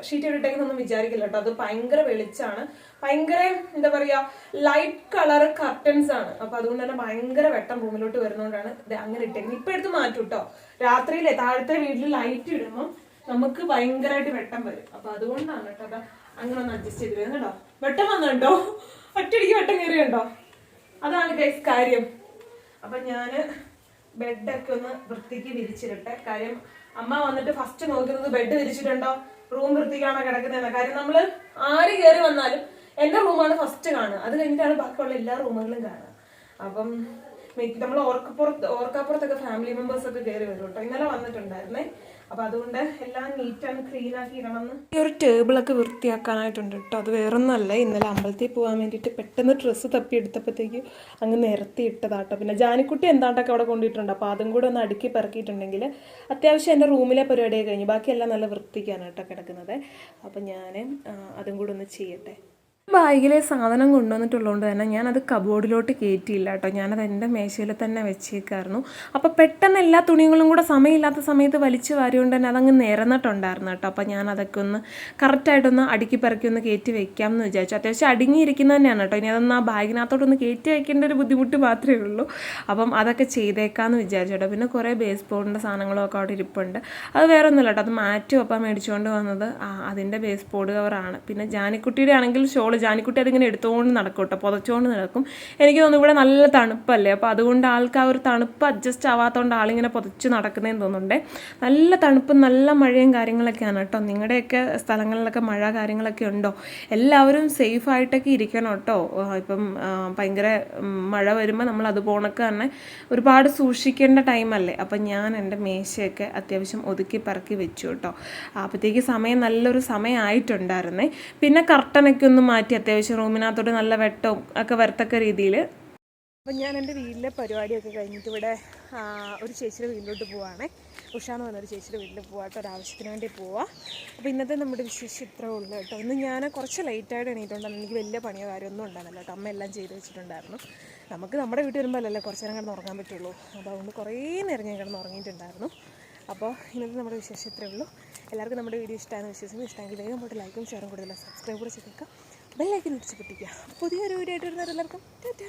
ഷീറ്റ് ഇട്ടേക്കൊന്നും വിചാരിക്കില്ല കേട്ടോ. അത് ഭയങ്കര വെളിച്ചാണ്. ഭയങ്കര എന്താ പറയാ ലൈറ്റ് കളർ കർട്ടൻസ് ആണ്. അപ്പൊ അതുകൊണ്ട് തന്നെ ഭയങ്കര വെട്ടം റൂമിലോട്ട് വരുന്നതുകൊണ്ടാണ് ഇത് അങ്ങനെ ഇട്ടേക്കുന്നത്. ഇപ്പൊ എടുത്ത് മാറ്റൂട്ടോ രാത്രിയിലെ താഴത്തെ വീട്ടിൽ ലൈറ്റ് ഇടുമ്പോൾ നമുക്ക് ഭയങ്കരമായിട്ട് വെട്ടം വരും. അപ്പൊ അതുകൊണ്ടാണ് കേട്ടോ അങ്ങനെ ഒന്ന് അഡ്ജസ്റ്റ് ചെയ്ത് വരുന്നത് കേട്ടോ. വെട്ടം വന്നു കേട്ടോ. ഒറ്റയടിക്ക് വെട്ടം കയറിയുണ്ടോ അതാണ് ഗൈസ് കാര്യം. അപ്പൊ ഞാൻ ബെഡൊക്കെ ഒന്ന് വൃത്തിക്ക് വിരിച്ചിടട്ടെ കാര്യം അമ്മ വന്നിട്ട് ഫസ്റ്റ് നോക്കുന്നത് ബെഡ് വിരിച്ചിട്ടുണ്ടോ? റൂം വൃത്തിക്കാണോ കിടക്കുന്നതെന്ന്. കാര്യം നമ്മൾ ആര് കയറി വന്നാലും എന്റെ റൂമാണ് ഫസ്റ്റ് കാണുക. അത് കഴിഞ്ഞിട്ടാണ് ബാക്കിയുള്ള എല്ലാ റൂമുകളും കാണുക. അപ്പം നമ്മൾ ഓർക്കപ്പുറത്ത് ഓർക്കാപ്പുറത്തൊക്കെ ഫാമിലി മെമ്പേഴ്സൊക്കെ കയറി വരും കേട്ടോ. ഇന്നലെ വന്നിട്ടുണ്ടായിരുന്നേ. അപ്പൊ അതുകൊണ്ട് എല്ലാം നീറ്റ് ആൻഡ് ക്ലീൻ ആക്കി ഇടണമെന്ന് ഈ ഒരു ടേബിൾ ഒക്കെ വൃത്തിയാക്കാനായിട്ടുണ്ട് കേട്ടോ. അത് വേറൊന്നല്ല ഇന്നലെ അമ്പലത്തിൽ പോകാൻ വേണ്ടിയിട്ട് പെട്ടെന്ന് ഡ്രസ്സ് തപ്പി എടുത്തപ്പോഴത്തേക്ക് അങ്ങ് നിരത്തി ഇട്ടതാട്ടോ. പിന്നെ ജാനിക്കുട്ടി എന്താണ്ടൊക്കെ അവിടെ കൊണ്ടിട്ടുണ്ട് അപ്പോൾ അതും കൂടെ ഒന്ന് അടുക്കി പെറുക്കിയിട്ടുണ്ടെങ്കിൽ അത്യാവശ്യം എന്റെ റൂമിലെ പരിപാടിയൊക്കെ കഴിഞ്ഞു. ബാക്കിയെല്ലാം നല്ല വൃത്തിക്കാണ് കിടക്കുന്നത്. അപ്പം ഞാൻ അതും കൂടെ ഒന്ന് ചെയ്യട്ടെ. ബാഗിലെ സാധനം കൊണ്ടുവന്നിട്ടുള്ളതുകൊണ്ട് തന്നെ ഞാനത് കബോർഡിലോട്ട് കയറ്റിയില്ല കേട്ടോ. ഞാനത് എന്റെ മേശയിൽ തന്നെ വെച്ചേക്കായിരുന്നു. അപ്പോൾ പെട്ടെന്ന് എല്ലാ തുണികളും കൂടെ സമയമില്ലാത്ത സമയത്ത് വലിച്ചു വാരിയോണ്ട് തന്നെ അതങ്ങ് നിരന്നിട്ടുണ്ടായിരുന്നു കേട്ടോ. അപ്പോൾ ഞാൻ അതൊക്കെ ഒന്ന് കറക്റ്റായിട്ടൊന്ന് അടുക്കി പിറക്കി ഒന്ന് കയറ്റി വെക്കാം എന്ന് വിചാരിച്ചു. അത്യാവശ്യം അടങ്ങിയിരിക്കുന്നത് തന്നെയാണ് കേട്ടോ. ഇനി അതൊന്ന് ആ ബാഗിനകത്തോട്ടൊന്ന് കയറ്റി വയ്ക്കേണ്ട ഒരു ബുദ്ധിമുട്ട് മാത്രമേ ഉള്ളൂ. അപ്പം അതൊക്കെ ചെയ്തേക്കാമെന്ന് വിചാരിച്ചു കേട്ടോ. പിന്നെ കുറേ ബേസ് ബോർഡിന്റെ സാധനങ്ങളൊക്കെ അവിടെ ഇരിപ്പുണ്ട്. അത് വേറെ ഒന്നുമില്ല കേട്ടോ. അത് മാറ്റി അപ്പം മേടിച്ചുകൊണ്ട് വന്നത് ആ അതിന്റെ ബേസ് ബോർഡ് കവറാണ് പിന്നെ ജാനിക്കുട്ടിയുടെ ആണെങ്കിൽ ഷോൾ ജാനിക്കുട്ടി അതിങ്ങനെ എടുത്തുകൊണ്ട് നടക്കും കേട്ടോ പുതച്ചുകൊണ്ട് നടക്കും. എനിക്ക് തോന്നുന്നു ഇവിടെ നല്ല തണുപ്പല്ലേ? അപ്പോൾ അതുകൊണ്ട് ആൾക്ക് ആ ഒരു തണുപ്പ് അഡ്ജസ്റ്റ് ആവാത്തതുകൊണ്ട് ആളിങ്ങനെ പുതച്ച് നടക്കുന്നതെന്ന് തോന്നുന്നുണ്ട്. നല്ല തണുപ്പും നല്ല മഴയും കാര്യങ്ങളൊക്കെയാണ് കേട്ടോ നിങ്ങളുടെയൊക്കെ സ്ഥലങ്ങളിലൊക്കെ മഴ കാര്യങ്ങളൊക്കെ ഉണ്ടോ? എല്ലാവരും സേഫ് ആയിട്ടൊക്കെ ഇരിക്കണം കേട്ടോ ഇപ്പം ഭയങ്കര മഴ വരുമ്പോൾ നമ്മൾ അത് പോണക്ക് തന്നെ ഒരുപാട് സൂക്ഷിക്കേണ്ട ടൈമല്ലേ അപ്പം ഞാൻ എന്റെ മേശയൊക്കെ അത്യാവശ്യം ഒതുക്കി പറക്കി വെച്ചു കേട്ടോ അപ്പോഴത്തേക്ക് സമയം നല്ലൊരു സമയമായിട്ടുണ്ടായിരുന്നേ. പിന്നെ കർട്ടനൊക്കെ ഒന്ന് മാറ്റി അത്യാവശ്യം റൂമിനകത്തോട്ട് നല്ല വെട്ടവും ഒക്കെ വരത്തക്ക രീതിയിൽ. അപ്പം ഞാൻ എന്റെ വീട്ടിലെ പരിപാടിയൊക്കെ കഴിഞ്ഞിട്ട് ഇവിടെ ഒരു ചേച്ചിയുടെ വീട്ടിലോട്ട് പോവാണേ. ഉഷ എന്ന് പറഞ്ഞൊരു ചേച്ചിയുടെ വീട്ടിൽ പോകാട്ടോ ഒരാവശ്യത്തിന് വേണ്ടി പോവാം. അപ്പോൾ ഇന്നത്തെ നമ്മുടെ വിശേഷം ഇത്രേ ഉള്ളൂ കേട്ടോ. ഇന്ന് ഞാൻ കുറച്ച് ലേറ്റായിട്ട് എണീറ്റുണ്ടായിരുന്നു. എനിക്ക് വലിയ പണിയോ കാര്യമൊന്നും ഉണ്ടായിരുന്നില്ല കേട്ടോ. അമ്മ എല്ലാം ചെയ്ത് വെച്ചിട്ടുണ്ടായിരുന്നു. നമുക്ക് നമ്മുടെ വീട്ടിൽ വരുമ്പോൾ അല്ലല്ലോ കുറച്ച് നേരം കിടന്ന് ഉറങ്ങാൻ പറ്റുള്ളൂ. അപ്പോൾ അതുകൊണ്ട് കുറേ നേരം ഞാൻ കിടന്ന് ഉറങ്ങിയിട്ടുണ്ടായിരുന്നു. അപ്പോൾ ഇന്നത്തെ നമ്മുടെ വിശേഷം ഇത്രേ ഉള്ളൂ. എല്ലാവർക്കും നമ്മുടെ വീഡിയോ ഇഷ്ടമാണെന്ന് വിശ്വസിക്കുന്നു. ഇഷ്ടമെങ്കിൽ വേഗം പോയിട്ട് ലൈക്കും ഷെയറും കൂടുതൽ സബ്സ്ക്രൈബ് കൂടെ ചെയ്തേക്കാം. ബെല്ലൈക്കൻ പൊട്ടിക്കുക പുതിയൊരു വീഡിയോ ആയിട്ട് വരുന്നവരെല്ലാവർക്കും ടാറ്റാ.